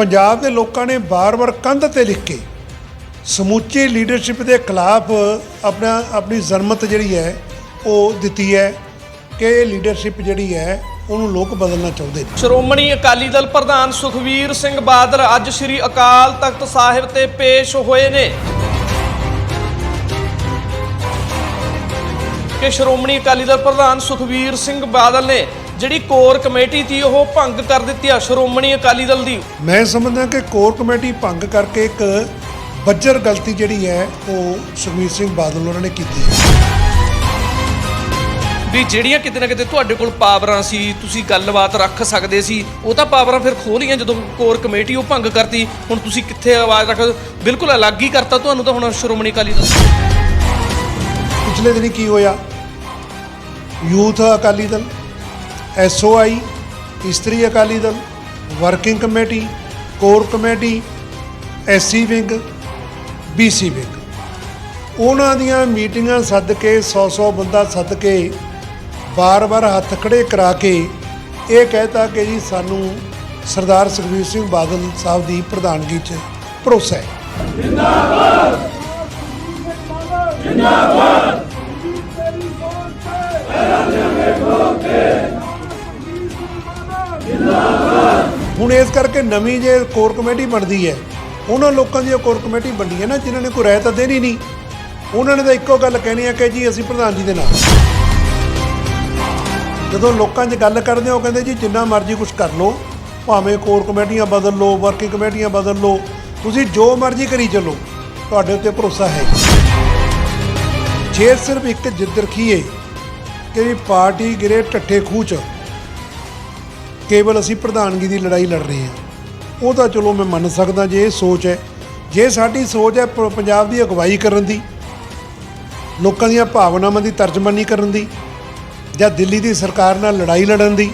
ਪੰਜਾਬ ਦੇ ਲੋਕਾਂ ਨੇ ਬਾਰ-ਬਾਰ ਕੰਧ ਤੇ ਲਿਖ ਕੇ ਸਮੁੱਚੀ ਲੀਡਰਸ਼ਿਪ ਦੇ ਖਿਲਾਫ ਆਪਣਾ, ਆਪਣੀ ਜ਼ਰਮਤ ਜਿਹੜੀ ਹੈ, ਉਹ ਦਿੱਤੀ ਹੈ ਕਿ ਇਹ ਲੀਡਰਸ਼ਿਪ ਜਿਹੜੀ ਹੈ, ਉਹਨੂੰ ਲੋਕ ਬਦਲਣਾ ਚਾਹੁੰਦੇ ਨੇ। ਸ਼੍ਰੋਮਣੀ ਅਕਾਲੀ ਦਲ ਪ੍ਰਧਾਨ ਸੁਖਵੀਰ ਸਿੰਘ ਬਾਦਲ ਅੱਜ ਸ੍ਰੀ ਅਕਾਲ ਤਖਤ ਸਾਹਿਬ ਤੇ ਪੇਸ਼ ਹੋਏ ਨੇ। ਕਿ ਸ਼੍ਰੋਮਣੀ ਅਕਾਲੀ ਦਲ ਪ੍ਰਧਾਨ ਸੁਖਵੀਰ ਸਿੰਘ ਬਾਦਲ ਨੇ ਜਿਹੜੀ ਕੋਰ ਕਮੇਟੀ ਸੀ ਉਹ ਭੰਗ ਕਰ ਦਿੱਤੀ ਆ ਸ਼੍ਰੋਮਣੀ ਅਕਾਲੀ ਦਲ ਦੀ। ਮੈਂ ਸਮਝਦਾ ਕਿ ਕੋਰ ਕਮੇਟੀ ਭੰਗ ਕਰਕੇ ਇੱਕ ਬੱਜਰ ਗਲਤੀ ਜਿਹੜੀ ਹੈ ਉਹ ਸੁਖਬੀਰ ਸਿੰਘ ਬਾਦਲ ਉਹਨਾਂ ਨੇ ਕੀਤੀ ਵੀ ਜਿਹੜੀਆਂ ਕਿਤੇ ਨਾ ਕਿਤੇ ਤੁਹਾਡੇ ਕੋਲ ਪਾਵਰਾਂ ਸੀ ਤੁਸੀਂ ਗੱਲਬਾਤ ਰੱਖ ਸਕਦੇ ਸੀ ਉਹ ਤਾਂ ਪਾਵਰਾਂ ਫਿਰ ਖੋਹ ਲਈਆਂ ਜਦੋਂ ਕੋਰ ਕਮੇਟੀ ਉਹ ਭੰਗ ਕਰਤੀ। ਹੁਣ ਤੁਸੀਂ ਕਿੱਥੇ ਆਵਾਜ਼ ਰੱਖ ਬਿਲਕੁਲ ਅਲੱਗ ਹੀ ਕਰਤਾ ਤੁਹਾਨੂੰ ਤਾਂ ਹੁਣ ਸ਼੍ਰੋਮਣੀ ਅਕਾਲੀ ਦਲ। ਪਿਛਲੇ ਦਿਨੀ ਕੀ ਹੋਇਆ? ਯੂਥ ਅਕਾਲੀ ਦਲ ਐਸਓਆਈ, ਇਸਤਰੀ Akali Dal, working committee, core committee, SC wing, BC wing. ਉਹਨਾਂ ਦੀਆਂ ਮੀਟਿੰਗਾਂ ਸੱਦ ਕੇ 100-100 ਬੰਦਾ ਸੱਦ ਕੇ ਬਾਰ-ਬਾਰ ਹੱਥ ਖੜੇ ਕਰਾ ਕੇ, ਇਹ ਕਹਿਤਾ ਕਿ ਜੀ ਸਾਨੂੰ ਸਰਦਾਰ ਸੁਖਬੀਰ ਸਿੰਘ ਬਾਦਲ ਸਾਹਿਬ ਦੀ ਪ੍ਰਧਾਨਗੀ 'ਚ ਭਰੋਸਾ ਹੈ। ਹੁਣ ਇਸ ਕਰਕੇ ਨਵੀਂ ਜੇ ਕੋਰ ਕਮੇਟੀ ਬਣਦੀ ਹੈ ਉਹਨਾਂ ਲੋਕਾਂ ਦੀ ਕੋਰ ਕਮੇਟੀ ਬਣਦੀ ਹੈ ਨਾ ਜਿਨ੍ਹਾਂ ਨੇ ਕੋਈ ਰਾਇ ਤਾਂ ਦੇਣੀ ਨਹੀਂ। ਉਹਨਾਂ ਨੇ ਤਾਂ ਇੱਕੋ ਗੱਲ ਕਹਿਣੀ ਹੈ ਕਿ ਜੀ ਅਸੀਂ ਪ੍ਰਧਾਨ ਜੀ ਦੇ ਨਾਲ। ਜਦੋਂ ਲੋਕਾਂ 'ਚ ਗੱਲ ਕਰਦੇ ਆ, ਉਹ ਕਹਿੰਦੇ ਜੀ ਜਿੰਨਾ ਮਰਜ਼ੀ ਕੁਝ ਕਰ ਲਓ ਭਾਵੇਂ ਕੋਰ ਕਮੇਟੀਆਂ ਬਦਲ ਲਓ ਵਰਕਿੰਗ ਕਮੇਟੀਆਂ ਬਦਲ ਲਓ ਤੁਸੀਂ ਜੋ ਮਰਜ਼ੀ ਕਰੀ ਚੱਲੋ ਤੁਹਾਡੇ ਉੱਤੇ ਭਰੋਸਾ ਹੈ। ਜੇ ਸਿਰਫ ਇੱਕ ਜਿੱਦ ਰੱਖੀਏ ਕਿ ਪਾਰਟੀ ਗਿਰੇ ਟੱਠੇ ਖੂਹ 'ਚ ਕੇਵਲ ਅਸੀਂ ਪ੍ਰਧਾਨਗੀ ਦੀ ਲੜਾਈ ਲੜ ਰਹੇ ਹਾਂ। ਉਹ ਤਾਂ ਚਲੋ ਮੈਂ ਮੰਨ ਸਕਦਾ ਜੇ ਇਹ ਸੋਚ ਹੈ। ਜੇ ਸਾਡੀ ਸੋਚ ਹੈ ਪੰਜਾਬ ਦੀ ਅਗਵਾਈ ਕਰਨ ਦੀ, ਲੋਕਾਂ ਦੀਆਂ ਭਾਵਨਾਵਾਂ ਦੀ ਤਰਜਮਾਨੀ ਕਰਨ ਦੀ, ਜਾਂ ਦਿੱਲੀ ਦੀ ਸਰਕਾਰ ਨਾਲ ਲੜਾਈ ਲੜਨ ਦੀ,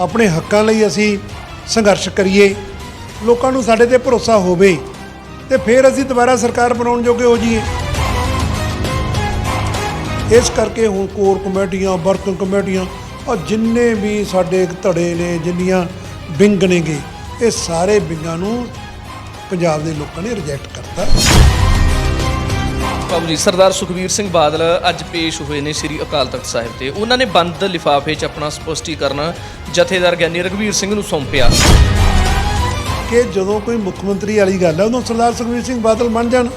ਆਪਣੇ ਹੱਕਾਂ ਲਈ ਅਸੀਂ ਸੰਘਰਸ਼ ਕਰੀਏ, ਲੋਕਾਂ ਨੂੰ ਸਾਡੇ ਤੇ ਭਰੋਸਾ ਹੋਵੇ, ਤੇ ਫਿਰ ਅਸੀਂ ਦੁਬਾਰਾ ਸਰਕਾਰ ਬਣਾਉਣ ਜੋਗੇ ਹੋ ਜਾਈਏ। ਇਸ ਕਰਕੇ ਹੁਣ ਕੋਰ ਕਮੇਟੀਆਂ ਵਰਕਿੰਗ ਕਮੇਟੀਆਂ ਔਰ ਜਿੰਨੇ ਵੀ ਸਾਡੇ ਧੜੇ ਨੇ ਜਿੰਨੀਆਂ ਵਿੰਗ ਨੇਗੇ ਇਹ ਸਾਰੇ ਵਿੰਗਾਂ ਨੂੰ ਪੰਜਾਬ ਦੇ ਲੋਕਾਂ ਨੇ ਰਿਜੈਕਟ ਕਰਤਾ। ਬਾਬੂ ਜੀ ਸਰਦਾਰ ਸੁਖਵੀਰ ਸਿੰਘ ਬਾਦਲ ਅੱਜ ਪੇਸ਼ ਹੋਏ ਨੇ ਸ੍ਰੀ ਅਕਾਲ ਤਖਤ ਸਾਹਿਬ ਤੇ। ਉਹਨਾਂ ਨੇ ਬੰਦ ਲਿਫਾਫੇ 'ਚ ਆਪਣਾ ਸਪਸ਼ਟੀਕਰਨ ਜਥੇਦਾਰ ਗਿਆਨੀ ਰਘਵੀਰ ਸਿੰਘ ਨੂੰ ਸੌਂਪਿਆ। ਕਿ ਜਦੋਂ ਕੋਈ ਮੁੱਖ ਮੰਤਰੀ ਵਾਲੀ ਗੱਲ ਹੈ ਉਦੋਂ ਸਰਦਾਰ ਸੁਖਬੀਰ ਸਿੰਘ ਬਾਦਲ ਮੰਨ ਜਾਣ।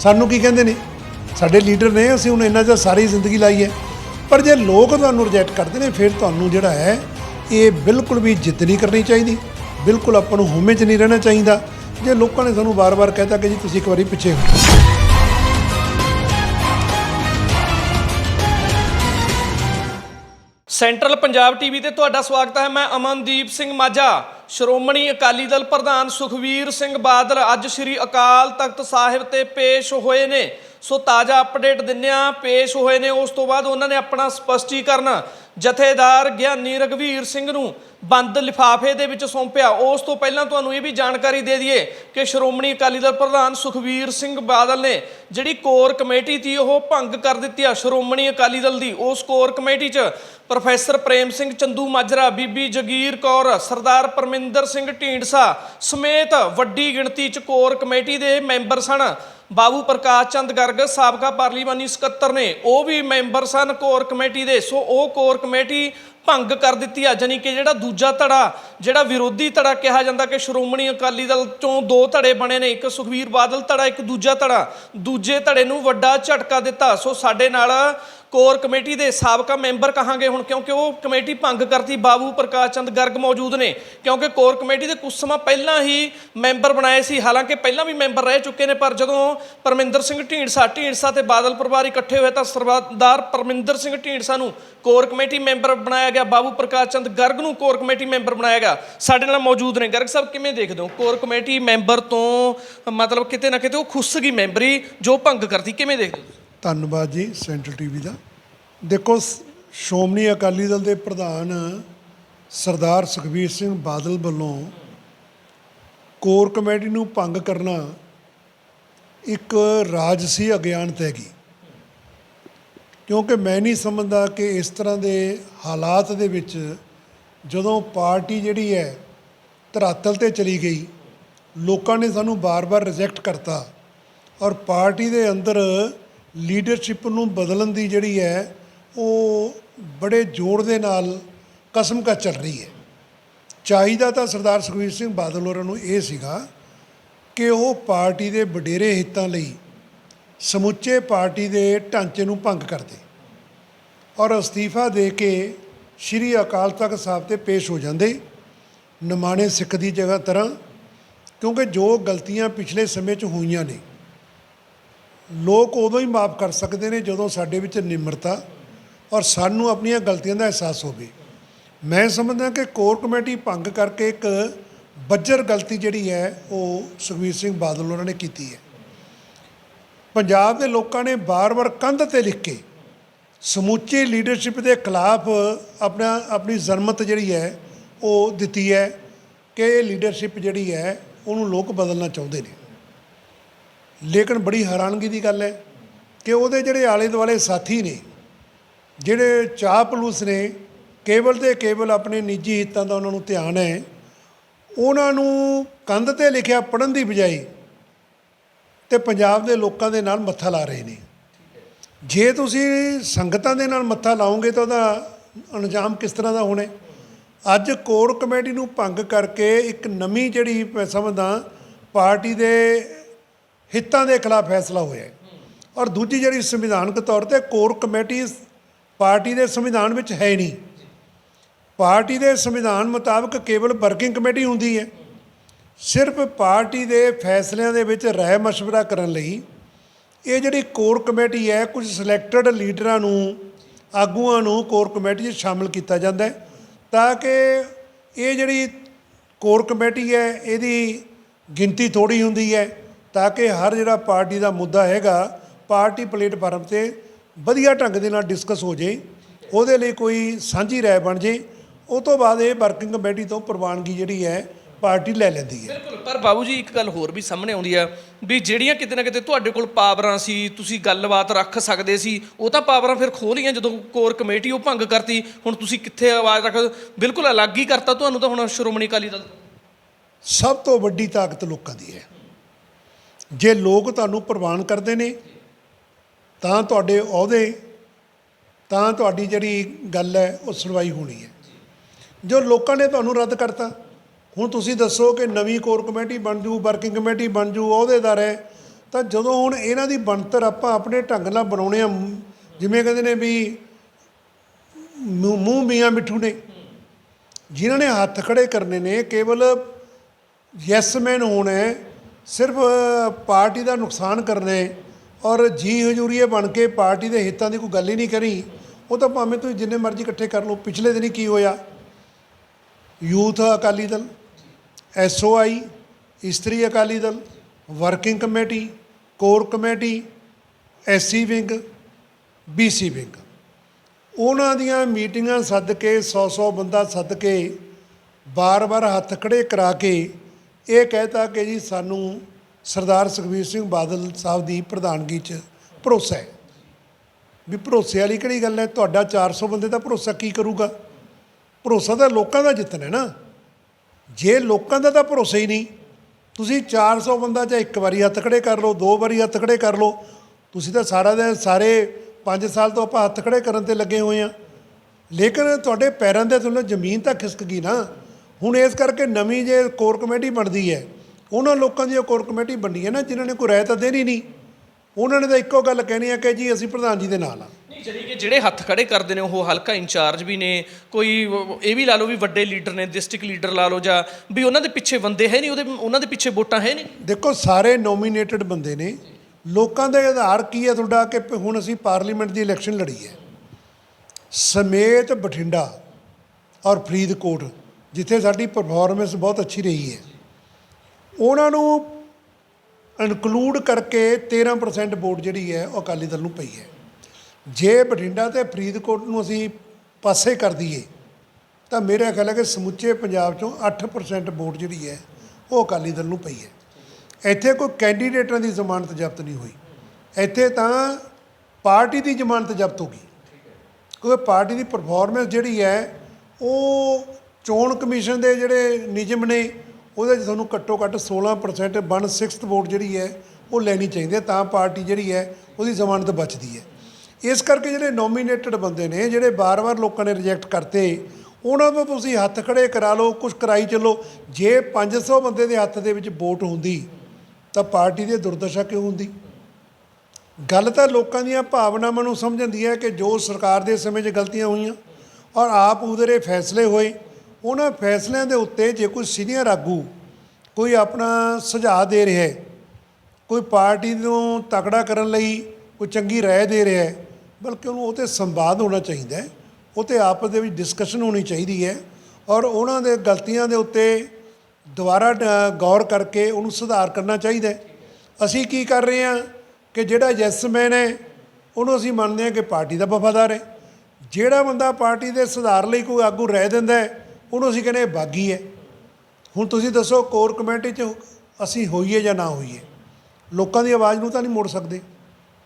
ਸਾਨੂੰ ਕੀ ਕਹਿੰਦੇ ਨੇ? ਸਾਡੇ ਲੀਡਰ ਨੇ ਅਸੀਂ ਹੁਣ ਇੰਨਾ ਜਿਹਾ ਸਾਰੀ ਜ਼ਿੰਦਗੀ ਲਾਈ ਹੈ। ਪਰ ਜੇ ਲੋਕ ਤੁਹਾਨੂੰ ਰਿਜੈਕਟ ਕਰਦੇ ਨੇ, ਫਿਰ ਤੁਹਾਨੂੰ ਜਿਹੜਾ ਹੈ, ਇਹ ਬਿਲਕੁਲ ਵੀ ਜਿੱਦ ਨਹੀਂ ਕਰਨੀ ਚਾਹੀਦੀ। ਬਿਲਕੁਲ ਆਪਾਂ ਨੂੰ ਹੋਮੇ 'ਚ ਨਹੀਂ ਰਹਿਣਾ ਚਾਹੀਦਾ। ਜੇ ਲੋਕਾਂ ਨੇ ਸਾਨੂੰ ਬਾਰ-ਬਾਰ ਕਹਿਤਾ ਕਿ ਜੀ ਤੁਸੀਂ ਇੱਕ ਵਾਰੀ ਪਿੱਛੇ ਹੋ ਸੈਂਟਰਲ ਪੰਜਾਬ ਟੀਵੀ ਤੇ ਤੁਹਾਡਾ ਸਵਾਗਤ ਹੈ। ਮੈਂ ਅਮਨਦੀਪ ਸਿੰਘ ਮਾਝਾ। ਸ਼੍ਰੋਮਣੀ ਅਕਾਲੀ ਦਲ ਪ੍ਰਧਾਨ ਸੁਖਵੀਰ ਸਿੰਘ ਬਾਦਲ ਅੱਜ ਸ੍ਰੀ ਅਕਾਲ ਤਖਤ ਸਾਹਿਬ ਤੇ ਪੇਸ਼ ਹੋਏ ਨੇ। ਸੋ ਤਾਜ਼ਾ ਅਪਡੇਟ ਦਿੰਨਿਆ ਪੇਸ਼ ਹੋਏ ਨੇ ਉਸ ਤੋਂ ਬਾਅਦ ਉਹਨਾਂ ਨੇ ਆਪਣਾ ਸਪਸ਼ਟੀਕਰਨ ਜਥੇਦਾਰ ਗਿਆਨੀ ਰਘਵੀਰ ਸਿੰਘ ਨੂੰ ਬੰਦ ਲਿਫਾਫੇ ਦੇ ਵਿੱਚ ਸੌਂਪਿਆ। ਉਸ ਤੋਂ ਪਹਿਲਾਂ ਤੁਹਾਨੂੰ ਇਹ ਵੀ ਜਾਣਕਾਰੀ ਦੇ ਦਈਏ ਕਿ ਸ਼੍ਰੋਮਣੀ ਅਕਾਲੀ ਦਲ ਪ੍ਰਧਾਨ ਸੁਖਵੀਰ ਸਿੰਘ ਬਾਦਲ ਨੇ ਜਿਹੜੀ ਕੋਰ ਕਮੇਟੀ ਸੀ, ਉਹ ਭੰਗ ਕਰ ਦਿੱਤੀ ਆ ਸ਼੍ਰੋਮਣੀ ਅਕਾਲੀ ਦਲ ਦੀ। ਉਸ ਕੋਰ ਕਮੇਟੀ 'ਚ ਪ੍ਰੋਫੈਸਰ ਪ੍ਰੇਮ ਸਿੰਘ ਚੰਦੂ ਮਾਜਰਾ, ਬੀਬੀ ਜਗੀਰ ਕੌਰ, ਸਰਦਾਰ ਪਰਮਿੰਦਰ ਸਿੰਘ ਢੀਂਡਸਾ ਸਮੇਤ ਵੱਡੀ ਗਿਣਤੀ 'ਚ ਕੋਰ ਕਮੇਟੀ ਦੇ ਮੈਂਬਰ ਸਨ। ਬਾਬੂ ਪ੍ਰਕਾਸ਼ ਚੰਦ ਗਰਗ, ਸਾਬਕਾ ਪਾਰਲੀਮਾਨੀ ਸਕੱਤਰ ਨੇ ਉਹ ਵੀ ਮੈਂਬਰ ਸਨ ਕੋਰ ਕਮੇਟੀ ਦੇ। ਸੋ ਉਹ ਕੋਰ ਕਮੇਟੀ ਭੰਗ ਕਰ ਦਿੱਤੀ ਆ ਜਾਨੀ ਕਿ ਜਿਹੜਾ ਦੂਜਾ ਧੜਾ, ਜਿਹੜਾ ਵਿਰੋਧੀ ਧੜਾ ਕਿਹਾ ਜਾਂਦਾ ਕਿ ਸ਼੍ਰੋਮਣੀ ਅਕਾਲੀ ਦਲ ਚੋਂ ਦੋ ਧੜੇ ਬਣੇ ਨੇ, ਇੱਕ ਸੁਖਵੀਰ ਬਾਦਲ ਧੜਾ, ਇੱਕ ਦੂਜਾ ਧੜਾ। ਦੂਜੇ ਧੜੇ ਨੂੰ ਵੱਡਾ ਝਟਕਾ ਦਿੱਤਾ। ਸੋ ਸਾਡੇ ਨਾਲ ਕੋਰ ਕਮੇਟੀ ਦੇ ਸਾਬਕਾ ਮੈਂਬਰ ਕਹਾਂਗੇ ਹੁਣ, ਕਿਉਂਕਿ ਉਹ ਕਮੇਟੀ ਭੰਗ ਕਰਤੀ, ਬਾਬੂ ਪ੍ਰਕਾਸ਼ ਚੰਦ ਗਰਗ ਮੌਜੂਦ ਨੇ। ਕਿਉਂਕਿ ਕੋਰ ਕਮੇਟੀ ਦੇ ਕੁਝ ਸਮਾਂ ਪਹਿਲਾਂ ਹੀ ਮੈਂਬਰ ਬਣਾਏ ਸੀ, ਹਾਲਾਂਕਿ ਪਹਿਲਾਂ ਵੀ ਮੈਂਬਰ ਰਹਿ ਚੁੱਕੇ ਨੇ, ਪਰ ਜਦੋਂ ਪਰਮਿੰਦਰ ਸਿੰਘ ਢੀਂਡਸਾ ਢੀਂਡਸਾ ਤੇ ਬਾਦਲ ਪਰਿਵਾਰ ਇਕੱਠੇ ਹੋਏ ਤਾਂ ਸਰਦਾਰ ਪਰਮਿੰਦਰ ਸਿੰਘ ਢੀਂਡਸਾ ਨੂੰ ਕੋਰ ਕਮੇਟੀ ਮੈਂਬਰ ਬਣਾਇਆ ਗਿਆ, ਬਾਬੂ ਪ੍ਰਕਾਸ਼ ਚੰਦ ਗਰਗ ਨੂੰ ਕੋਰ ਕਮੇਟੀ ਮੈਂਬਰ ਬਣਾਇਆ ਗਿਆ। ਸਾਡੇ ਨਾਲ ਮੌਜੂਦ ਨੇ। ਗਰਗ ਸਾਹਿਬ, ਕਿਵੇਂ ਦੇਖਦੇ ਹੋ? ਕੋਰ ਕਮੇਟੀ ਮੈਂਬਰ ਤੋਂ ਮਤਲਬ ਕਿਤੇ ਨਾ ਕਿਤੇ ਉਹ ਖੁੱਸ ਗਈ ਮੈਂਬਰੀ ਜੋ ਭੰਗ ਕਰਤੀ, ਕਿਵੇਂ ਦੇਖਦੇ ਹੋ ਧੰਨਵਾਦ ਜੀ, ਸੈਂਟਰਲ ਟੀਵੀ ਦਾ। ਦੇਖੋ, ਸ- ਸ਼੍ਰੋਮਣੀ ਅਕਾਲੀ ਦਲ ਦੇ ਪ੍ਰਧਾਨ ਸਰਦਾਰ ਸੁਖਬੀਰ ਸਿੰਘ ਬਾਦਲ ਵੱਲੋਂ ਕੋਰ ਕਮੇਟੀ ਨੂੰ ਭੰਗ ਕਰਨਾ ਇੱਕ ਰਾਜਸੀ ਅਗਿਆਨਤ ਹੈਗੀ ਕਿਉਂਕਿ ਮੈਂ ਨਹੀਂ ਸਮਝਦਾ ਕਿ ਇਸ ਤਰ੍ਹਾਂ ਦੇ ਹਾਲਾਤ ਦੇ ਵਿੱਚ ਜਦੋਂ ਪਾਰਟੀ ਜਿਹੜੀ ਹੈ ਧਰਾਤਲ ਤੇ ਚਲੀ ਗਈ, ਲੋਕਾਂ ਨੇ ਸਾਨੂੰ ਬਾਰ-ਬਾਰ ਰਿਜੈਕਟ ਕਰਤਾ ਔਰ ਪਾਰਟੀ ਦੇ ਅੰਦਰ ਲੀਡਰਸ਼ਿਪ ਨੂੰ ਬਦਲਣ ਦੀ ਜਿਹੜੀ ਹੈ, ਉਹ ਬੜੇ ਜ਼ੋਰ ਦੇ ਨਾਲ ਕਸਮ ਕਸਮਕਾ ਚੱਲ ਰਹੀ ਹੈ। ਚਾਹੀਦਾ ਤਾਂ ਸਰਦਾਰ ਸੁਖਬੀਰ ਸਿੰਘ ਬਾਦਲ ਹੋਰਾਂ ਨੂੰ ਇਹ ਸੀਗਾ ਕਿ ਉਹ ਪਾਰਟੀ ਦੇ ਵਡੇਰੇ ਹਿੱਤਾਂ ਲਈ ਸਮੁੱਚੇ ਪਾਰਟੀ ਦੇ ਢਾਂਚੇ ਨੂੰ ਭੰਗ ਕਰਦੇ ਔਰ ਅਸਤੀਫਾ ਦੇ ਕੇ ਸ਼੍ਰੀ ਅਕਾਲ ਤਖਤ ਸਾਹਿਬ ਤੇ ਪੇਸ਼ ਹੋ ਜਾਂਦੇ ਨਿਮਾਣੇ ਸਿੱਖ ਦੀ ਜਗ੍ਹਾ ਤਰ੍ਹਾਂ, ਕਿਉਂਕਿ ਜੋ ਗਲਤੀਆਂ ਪਿਛਲੇ ਸਮੇਂ 'ਚ ਹੋਈਆਂ ਨੇ ਲੋਕ ਉਦੋਂ ਹੀ ਮਾਫ ਕਰ ਸਕਦੇ ਨੇ ਜਦੋਂ ਸਾਡੇ ਵਿੱਚ ਨਿਮਰਤਾ ਔਰ ਸਾਨੂੰ ਆਪਣੀਆਂ ਗਲਤੀਆਂ ਦਾ ਅਹਿਸਾਸ ਹੋਵੇ। ਮੈਂ ਸਮਝਦਾ ਕਿ ਕੋਰ ਕਮੇਟੀ ਭੰਗ ਕਰਕੇ ਇੱਕ ਬੱਜਰ ਗਲਤੀ ਜਿਹੜੀ ਹੈ, ਉਹ ਸੁਖਬੀਰ ਸਿੰਘ ਬਾਦਲ ਉਹਨਾਂ ਨੇ ਕੀਤੀ ਹੈ। ਪੰਜਾਬ ਦੇ ਲੋਕਾਂ ਨੇ ਬਾਰ-ਬਾਰ ਕੰਧ ਤੇ ਲਿਖ ਕੇ ਸਮੁੱਚੀ ਲੀਡਰਸ਼ਿਪ ਦੇ ਖਿਲਾਫ ਆਪਣਾ, ਆਪਣੀ ਜ਼ਰਮਤ ਜਿਹੜੀ ਹੈ, ਉਹ ਦਿੱਤੀ ਹੈ ਕਿ ਇਹ ਲੀਡਰਸ਼ਿਪ ਜਿਹੜੀ ਹੈ, ਉਹਨੂੰ ਲੋਕ ਬਦਲਣਾ ਚਾਹੁੰਦੇ ਨੇ। ਲੇਕਿਨ ਬੜੀ ਹੈਰਾਨਗੀ ਦੀ ਗੱਲ ਹੈ ਕਿ ਉਹਦੇ ਜਿਹੜੇ ਆਲੇ ਦੁਆਲੇ ਸਾਥੀ ਨੇ, ਜਿਹੜੇ ਚਾਪਲੂਸ ਨੇ, ਕੇਵਲ ਤੇ ਕੇਵਲ ਆਪਣੇ ਨਿੱਜੀ ਹਿੱਤਾਂ ਦਾ ਉਹਨਾਂ ਨੂੰ ਧਿਆਨ ਹੈ, ਉਹਨਾਂ ਨੂੰ ਕੰਧ ਤੇ ਲਿਖਿਆ ਪੜਨ ਦੀ ਬਜਾਏ ਤੇ ਪੰਜਾਬ ਦੇ ਲੋਕਾਂ ਦੇ ਨਾਲ ਮੱਥਾ ਲਾ ਰਹੇ ਨੇ। ਜੇ ਤੁਸੀਂ ਸੰਗਤਾਂ ਦੇ ਨਾਲ ਮੱਥਾ ਲਾਓਗੇ ਤਾਂ ਉਹਦਾ ਅੰਜਾਮ ਕਿਸ ਤਰ੍ਹਾਂ ਦਾ ਹੋਣਾ ਅੱਜ ਕੋਰ ਕਮੇਟੀ ਨੂੰ ਭੰਗ ਕਰਕੇ ਇੱਕ ਨਵੀਂ ਜਿਹੜੀ ਸਮਝਦਾ, ਪਾਰਟੀ ਦੇ ਹਿੱਤਾਂ ਦੇ ਖਿਲਾਫ ਫੈਸਲਾ ਹੋਇਆ ਹੈ। ਔਰ ਦੂਜੀ ਜਿਹੜੀ ਸੰਵਿਧਾਨਕ ਤੌਰ ਤੇ ਕੋਰ ਕਮੇਟੀ ਪਾਰਟੀ ਦੇ ਸੰਵਿਧਾਨ ਵਿੱਚ ਹੈ ਨਹੀਂ। ਪਾਰਟੀ ਦੇ ਸੰਵਿਧਾਨ ਮੁਤਾਬਕ ਕੇਵਲ ਵਰਕਿੰਗ ਕਮੇਟੀ ਹੁੰਦੀ ਹੈ। ਸਿਰਫ ਪਾਰਟੀ ਦੇ ਫੈਸਲਿਆਂ ਦੇ ਵਿੱਚ ਰਹਿ ਮਸ਼ਵਰਾ ਕਰਨ ਲਈ ਇਹ ਜਿਹੜੀ ਕੋਰ ਕਮੇਟੀ ਹੈ, ਕੁਝ ਸਿਲੈਕਟਡ ਲੀਡਰਾਂ ਨੂੰ, ਆਗੂਆਂ ਨੂੰ ਕੋਰ ਕਮੇਟੀ 'ਚ ਸ਼ਾਮਲ ਕੀਤਾ ਜਾਂਦਾ ਹੈ ਤਾਂ ਕਿ ਇਹ ਜਿਹੜੀ ਕੋਰ ਕਮੇਟੀ ਹੈ, ਇਹਦੀ ਗਿਣਤੀ ਥੋੜੀ ਹੁੰਦੀ ਹੈ। ਤਾਂ ਕਿ ਹਰ ਜਿਹੜਾ ਪਾਰਟੀ ਦਾ ਮੁੱਦਾ ਹੈਗਾ ਪਾਰਟੀ ਪਲੇਟਫਾਰਮ ਤੇ ਵਧੀਆ ਢੰਗ ਦੇ ਨਾਲ ਡਿਸਕਸ ਹੋ ਜੇ ਉਹਦੇ ਲਈ ਕੋਈ ਸਾਂਝੀ ਰਾਏ ਬਣ ਜੇ ਉਹ ਤੋਂ ਬਾਅਦ ਇਹ ਵਰਕਿੰਗ ਕਮੇਟੀ ਤੋਂ ਪ੍ਰਵਾਨਗੀ ਜਿਹੜੀ ਹੈ ਪਾਰਟੀ ਲੈ ਲੈਂਦੀ ਹੈ। ਬਿਲਕੁਲ ਪਰ ਬਾਬੂ ਜੀ ਇੱਕ ਗੱਲ ਹੋਰ ਵੀ ਸਾਹਮਣੇ ਆਉਂਦੀ ਆ ਵੀ ਜਿਹੜੀਆਂ ਕਿਤੇ ਨਾ ਕਿਤੇ ਤੁਹਾਡੇ ਕੋਲ ਪਾਵਰਾਂ ਸੀ ਤੁਸੀਂ ਗੱਲਬਾਤ ਰੱਖ ਸਕਦੇ ਸੀ ਉਹ ਤਾਂ ਪਾਵਰਾਂ ਫਿਰ ਖੋਹ ਲਈਆਂ ਜਦੋਂ ਕੋਰ ਕਮੇਟੀ ਉਹ ਭੰਗ ਕਰਤੀ ਹੁਣ ਤੁਸੀਂ ਕਿੱਥੇ ਆਵਾਜ਼ ਰੱਖ ਬਿਲਕੁਲ ਅਲੱਗ ਹੀ ਕਰਤਾ ਤੁਹਾਨੂੰ ਤਾਂ ਹੁਣ ਸ਼੍ਰੋਮਣੀ ਅਕਾਲੀ ਦਲ। ਸਭ ਤੋਂ ਵੱਡੀ ਤਾਕਤ ਲੋਕਾਂ ਦੀ ਹੈ। ਜੇ ਲੋਕ ਤੁਹਾਨੂੰ ਪ੍ਰਵਾਨ ਕਰਦੇ ਨੇ ਤਾਂ ਤੁਹਾਡੇ ਅਹੁਦੇ ਤਾਂ ਤੁਹਾਡੀ ਜਿਹੜੀ ਗੱਲ ਹੈ ਉਹ ਸੁਣਵਾਈ ਹੋਣੀ ਹੈ। ਜੋ ਲੋਕਾਂ ਨੇ ਤੁਹਾਨੂੰ ਰੱਦ ਕਰਤਾ ਹੁਣ ਤੁਸੀਂ ਦੱਸੋ ਕਿ ਨਵੀਂ ਕੋਰ ਕਮੇਟੀ ਬਣ ਜੂ ਵਰਕਿੰਗ ਕਮੇਟੀ ਬਣ ਜੂ ਅਹੁਦੇਦਾਰ ਹੈ ਤਾਂ ਜਦੋਂ ਹੁਣ ਇਹਨਾਂ ਦੀ ਬਣਤਰ ਆਪਾਂ ਆਪਣੇ ਢੰਗ ਨਾਲ ਬਣਾਉਣੇ ਆ ਜਿਵੇਂ ਕਹਿੰਦੇ ਨੇ ਵੀ ਮੂੰਹ ਮੂੰਹ ਮੀਆਂ ਮਿੱਠੂ ਨੇ ਜਿਨ੍ਹਾਂ ਨੇ ਹੱਥ ਖੜੇ ਕਰਨੇ ਨੇ ਕੇਵਲ ਯੈਸ ਮੈਨ ਹੋਣਾ ਹੈ, ਸਿਰਫ ਪਾਰਟੀ ਦਾ ਨੁਕਸਾਨ ਕਰਨਾ ਔਰ ਜੀ ਹਜੂਰੀਏ ਬਣ ਕੇ ਪਾਰਟੀ ਦੇ ਹਿੱਤਾਂ ਦੀ ਕੋਈ ਗੱਲ ਹੀ ਨਹੀਂ ਕਰੀ, ਉਹ ਤਾਂ ਭਾਵੇਂ ਤੁਸੀਂ ਜਿੰਨੇ ਮਰਜ਼ੀ ਇਕੱਠੇ ਕਰ ਲਓ, ਪਿਛਲੇ ਦਿਨੀ ਕੀ ਹੋਇਆ? ਯੂਥ ਅਕਾਲੀ ਦਲ ਐਸਓਆਈ ਇਸਤਰੀ Akali Dal, working committee, core committee SC wing BC wing. ਉਹਨਾਂ ਦੀਆਂ ਮੀਟਿੰਗਾਂ ਸੱਦ ਕੇ 100-100 ਬੰਦਾ ਸੱਦ ਕੇ, ਬਾਰ-ਬਾਰ ਹੱਥ ਖੜੇ ਕਰਾ ਕੇ ਇਹ ਕਹਿਤਾ ਕਿ ਜੀ ਸਾਨੂੰ ਸਰਦਾਰ ਸੁਖਬੀਰ ਸਿੰਘ ਬਾਦਲ ਸਾਹਿਬ ਦੀ ਪ੍ਰਧਾਨਗੀ 'ਚ ਭਰੋਸਾ ਹੈ। ਵੀ ਭਰੋਸੇ ਵਾਲੀ ਕਿਹੜੀ ਗੱਲ ਹੈ? ਤੁਹਾਡਾ 400 ਬੰਦੇ ਦਾ ਭਰੋਸਾ ਕੀ ਕਰੂਗਾ? ਭਰੋਸਾ ਤਾਂ ਲੋਕਾਂ ਦਾ ਜਿੱਤਣਾ ਹੈ ਨਾ। ਜੇ ਲੋਕਾਂ ਦਾ ਤਾਂ ਭਰੋਸਾ ਹੀ ਨਹੀਂ। ਤੁਸੀਂ 400 ਬੰਦਾ ਜਾਂ ਇੱਕ ਵਾਰੀ ਹੱਥ ਖੜੇ ਕਰ ਲਓ, ਦੋ ਵਾਰੀ ਹੱਥ ਖੜੇ ਕਰ ਲਓ। ਤੁਸੀਂ ਤਾਂ ਸਾਰਾ ਦਿਨ, ਸਾਰੇ 5 ਸਾਲ ਤੋਂ ਆਪਾਂ ਹੱਥ ਖੜੇ ਕਰਨ ਤੇ ਲੱਗੇ ਹੋਏ ਆ ਲੇਕਿਨ ਤੁਹਾਡੇ ਪੈਰਾਂ ਦੇ ਥੱਲੇ ਜ਼ਮੀਨ ਤਾਂ ਖਿਸਕ ਗਈ ਨਾ। ਹੁਣ ਇਸ ਕਰਕੇ ਨਵੀਂ ਜੇ ਕੋਰ ਕਮੇਟੀ ਬਣਦੀ ਹੈ ਉਹਨਾਂ ਲੋਕਾਂ ਦੀ ਕੋਰ ਕਮੇਟੀ ਬਣੀ ਹੈ ਨਾ ਜਿਨ੍ਹਾਂ ਨੇ ਕੋਈ ਰਾਇ ਤਾਂ ਦੇਣੀ ਨਹੀਂ। ਉਹਨਾਂ ਨੇ ਤਾਂ ਇੱਕੋ ਗੱਲ ਕਹਿਣੀ ਹੈ ਕਿ ਜੀ ਅਸੀਂ ਪ੍ਰਧਾਨ ਜੀ ਦੇ ਨਾਲ ਆ ਨਹੀਂ ਜਿਹੜੀ ਕਿ ਜਿਹੜੇ ਹੱਥ ਖੜੇ ਕਰਦੇ ਨੇ ਉਹ ਹਲਕਾ ਇੰਚਾਰਜ ਵੀ ਨੇ ਕੋਈ ਇਹ ਵੀ ਲਾ ਲਓ ਵੀ ਵੱਡੇ ਲੀਡਰ ਨੇ ਡਿਸਟ੍ਰਿਕਟ ਲੀਡਰ ਲਾ ਲਓ ਜਾਂ ਵੀ ਉਹਨਾਂ ਦੇ ਪਿੱਛੇ ਬੰਦੇ ਹੈ ਨਹੀਂ ਉਹਦੇ ਉਹਨਾਂ ਦੇ ਪਿੱਛੇ ਵੋਟਾਂ ਹੈ ਨਹੀਂ। ਦੇਖੋ ਸਾਰੇ ਨੋਮੀਨੇਟਡ ਬੰਦੇ ਨੇ। ਲੋਕਾਂ ਦੇ ਆਧਾਰ ਕੀ ਹੈ ਤੁਹਾਡਾ ਕਿ ਹੁਣ ਅਸੀਂ ਪਾਰਲੀਮੈਂਟ ਦੀ ਇਲੈਕਸ਼ਨ ਲੜੀ ਹੈ। ਸਮੇਤ ਬਠਿੰਡਾ ਔਰ ਫਰੀਦਕੋਟ। ਜਿੱਥੇ ਸਾਡੀ ਪਰਫਾਰਮੈਂਸ ਬਹੁਤ ਅੱਛੀ ਰਹੀ ਹੈ। ਉਹਨਾਂ ਨੂੰ ਇਨਕਲੂਡ ਕਰਕੇ 13% ਵੋਟ ਜਿਹੜੀ ਹੈ, ਉਹ ਅਕਾਲੀ ਦਲ ਨੂੰ ਪਈ ਹੈ। ਜੇ ਬਠਿੰਡਾ ਤੇ ਫਰੀਦਕੋਟ ਨੂੰ ਅਸੀਂ ਪਾਸੇ ਕਰ ਦਈਏ, ਤਾਂ ਮੇਰਾ ਖਿਆਲ ਹੈ ਕਿ ਸਮੁੱਚੇ ਪੰਜਾਬ ਚੋਂ 8% ਵੋਟ ਜਿਹੜੀ ਹੈ, ਉਹ ਅਕਾਲੀ ਦਲ ਨੂੰ ਪਈ ਹੈ। ਇੱਥੇ ਕੋਈ ਕੈਂਡੀਡੇਟਾਂ ਦੀ ਜ਼ਮਾਨਤ ਜ਼ਬਤ ਨਹੀਂ ਹੋਈ। ਇੱਥੇ ਤਾਂ ਪਾਰਟੀ ਦੀ ਜ਼ਮਾਨਤ ਜ਼ਬਤ ਹੋ ਗਈ। ਕਿਉਂਕਿ ਪਾਰਟੀ ਦੀ ਪਰਫਾਰਮੈਂਸ ਜਿਹੜੀ ਹੈ, ਉਹ ਚੋਣ ਕਮਿਸ਼ਨ ਦੇ ਜਿਹੜੇ ਨਿਯਮ ਨੇ, ਉਹਦੇ 'ਚ ਤੁਹਾਨੂੰ ਘੱਟੋ ਘੱਟ 16% 1/6 ਵੋਟ ਜਿਹੜੀ ਹੈ, ਉਹ ਲੈਣੀ ਚਾਹੀਦੀ ਹੈ, ਤਾਂ ਪਾਰਟੀ ਜਿਹੜੀ ਹੈ, ਉਹਦੀ ਜ਼ਮਾਨਤ ਬਚਦੀ ਹੈ। ਇਸ ਕਰਕੇ ਜਿਹੜੇ ਨੋਮੀਨੇਟਡ ਬੰਦੇ ਨੇ, ਜਿਹੜੇ ਬਾਰ-ਬਾਰ ਲੋਕਾਂ ਨੇ ਰਿਜੈਕਟ ਕਰਤੇ, ਉਹਨਾਂ ਤੋਂ ਤੁਸੀਂ ਹੱਥ ਖੜੇ ਕਰਾ ਲਓ ਕੁਝ ਕਰਾਈ ਚੱਲੋ। ਜੇ 500 ਬੰਦੇ ਦੇ ਹੱਥ ਦੇ ਵਿੱਚ ਵੋਟ ਹੁੰਦੀ, ਤਾਂ ਪਾਰਟੀ ਦੀ ਦੁਰਦਸ਼ਾ ਕਿਉਂ ਹੁੰਦੀ? ਗੱਲ ਤਾਂ ਲੋਕਾਂ ਦੀਆਂ ਭਾਵਨਾਵਾਂ ਨੂੰ ਸਮਝਣ ਦੀ ਹੈ ਕਿ ਜੋ ਸਰਕਾਰ ਦੇ ਸਮੇਂ 'ਚ ਗਲਤੀਆਂ ਹੋਈਆਂ ਔਰ ਆਪ ਉਧਰੇ ਫੈਸਲੇ ਹੋਏ ਉਹਨਾਂ ਫੈਸਲਿਆਂ ਦੇ ਉੱਤੇ ਜੇ ਕੋਈ ਸੀਨੀਅਰ ਆਗੂ ਕੋਈ ਆਪਣਾ ਸੁਝਾਅ ਦੇ ਰਿਹਾ ਹੈ, ਕੋਈ ਪਾਰਟੀ ਨੂੰ ਤਕੜਾ ਕਰਨ ਲਈ ਕੋਈ ਚੰਗੀ ਰਾਏ ਦੇ ਰਿਹਾ ਹੈ, ਬਲਕਿ ਉਹਨੂੰ ਉਹ 'ਤੇ ਸੰਵਾਦ ਹੋਣਾ ਚਾਹੀਦਾ ਹੈ, ਉਹ 'ਤੇ ਆਪਸ ਦੇ ਵਿੱਚ ਡਿਸਕਸ਼ਨ ਹੋਣੀ ਚਾਹੀਦੀ ਹੈ ਔਰ ਉਹਨਾਂ ਦੇ ਗਲਤੀਆਂ ਦੇ ਉੱਤੇ ਦੁਬਾਰਾ ਗੌਰ ਕਰਕੇ ਉਹਨੂੰ ਸੁਧਾਰ ਕਰਨਾ ਚਾਹੀਦਾ ਹੈ। ਅਸੀਂ ਕੀ ਕਰ ਰਹੇ ਹਾਂ ਕਿ ਜਿਹੜਾ ਯੈਸਮੈਨ ਹੈ, ਉਹਨੂੰ ਅਸੀਂ ਮੰਨਦੇ ਹਾਂ ਕਿ ਪਾਰਟੀ ਦਾ ਵਫਾਦਾਰ ਹੈ। ਜਿਹੜਾ ਬੰਦਾ ਪਾਰਟੀ ਦੇ ਸੁਧਾਰ ਲਈ ਕੋਈ ਆਗੂ ਰਹਿ ਦਿੰਦਾ ਹੈ ਉਹਨੂੰ ਅਸੀਂ ਕਹਿੰਦੇ ਬਾਗੀ ਹੈ। ਹੁਣ ਤੁਸੀਂ ਦੱਸੋ ਕੋਰ ਕਮੇਟੀ 'ਚ ਅਸੀਂ ਹੋਈਏ ਜਾਂ ਨਾ ਹੋਈਏ? ਲੋਕਾਂ ਦੀ ਆਵਾਜ਼ ਨੂੰ ਤਾਂ ਨਹੀਂ ਮੋੜ ਸਕਦੇ।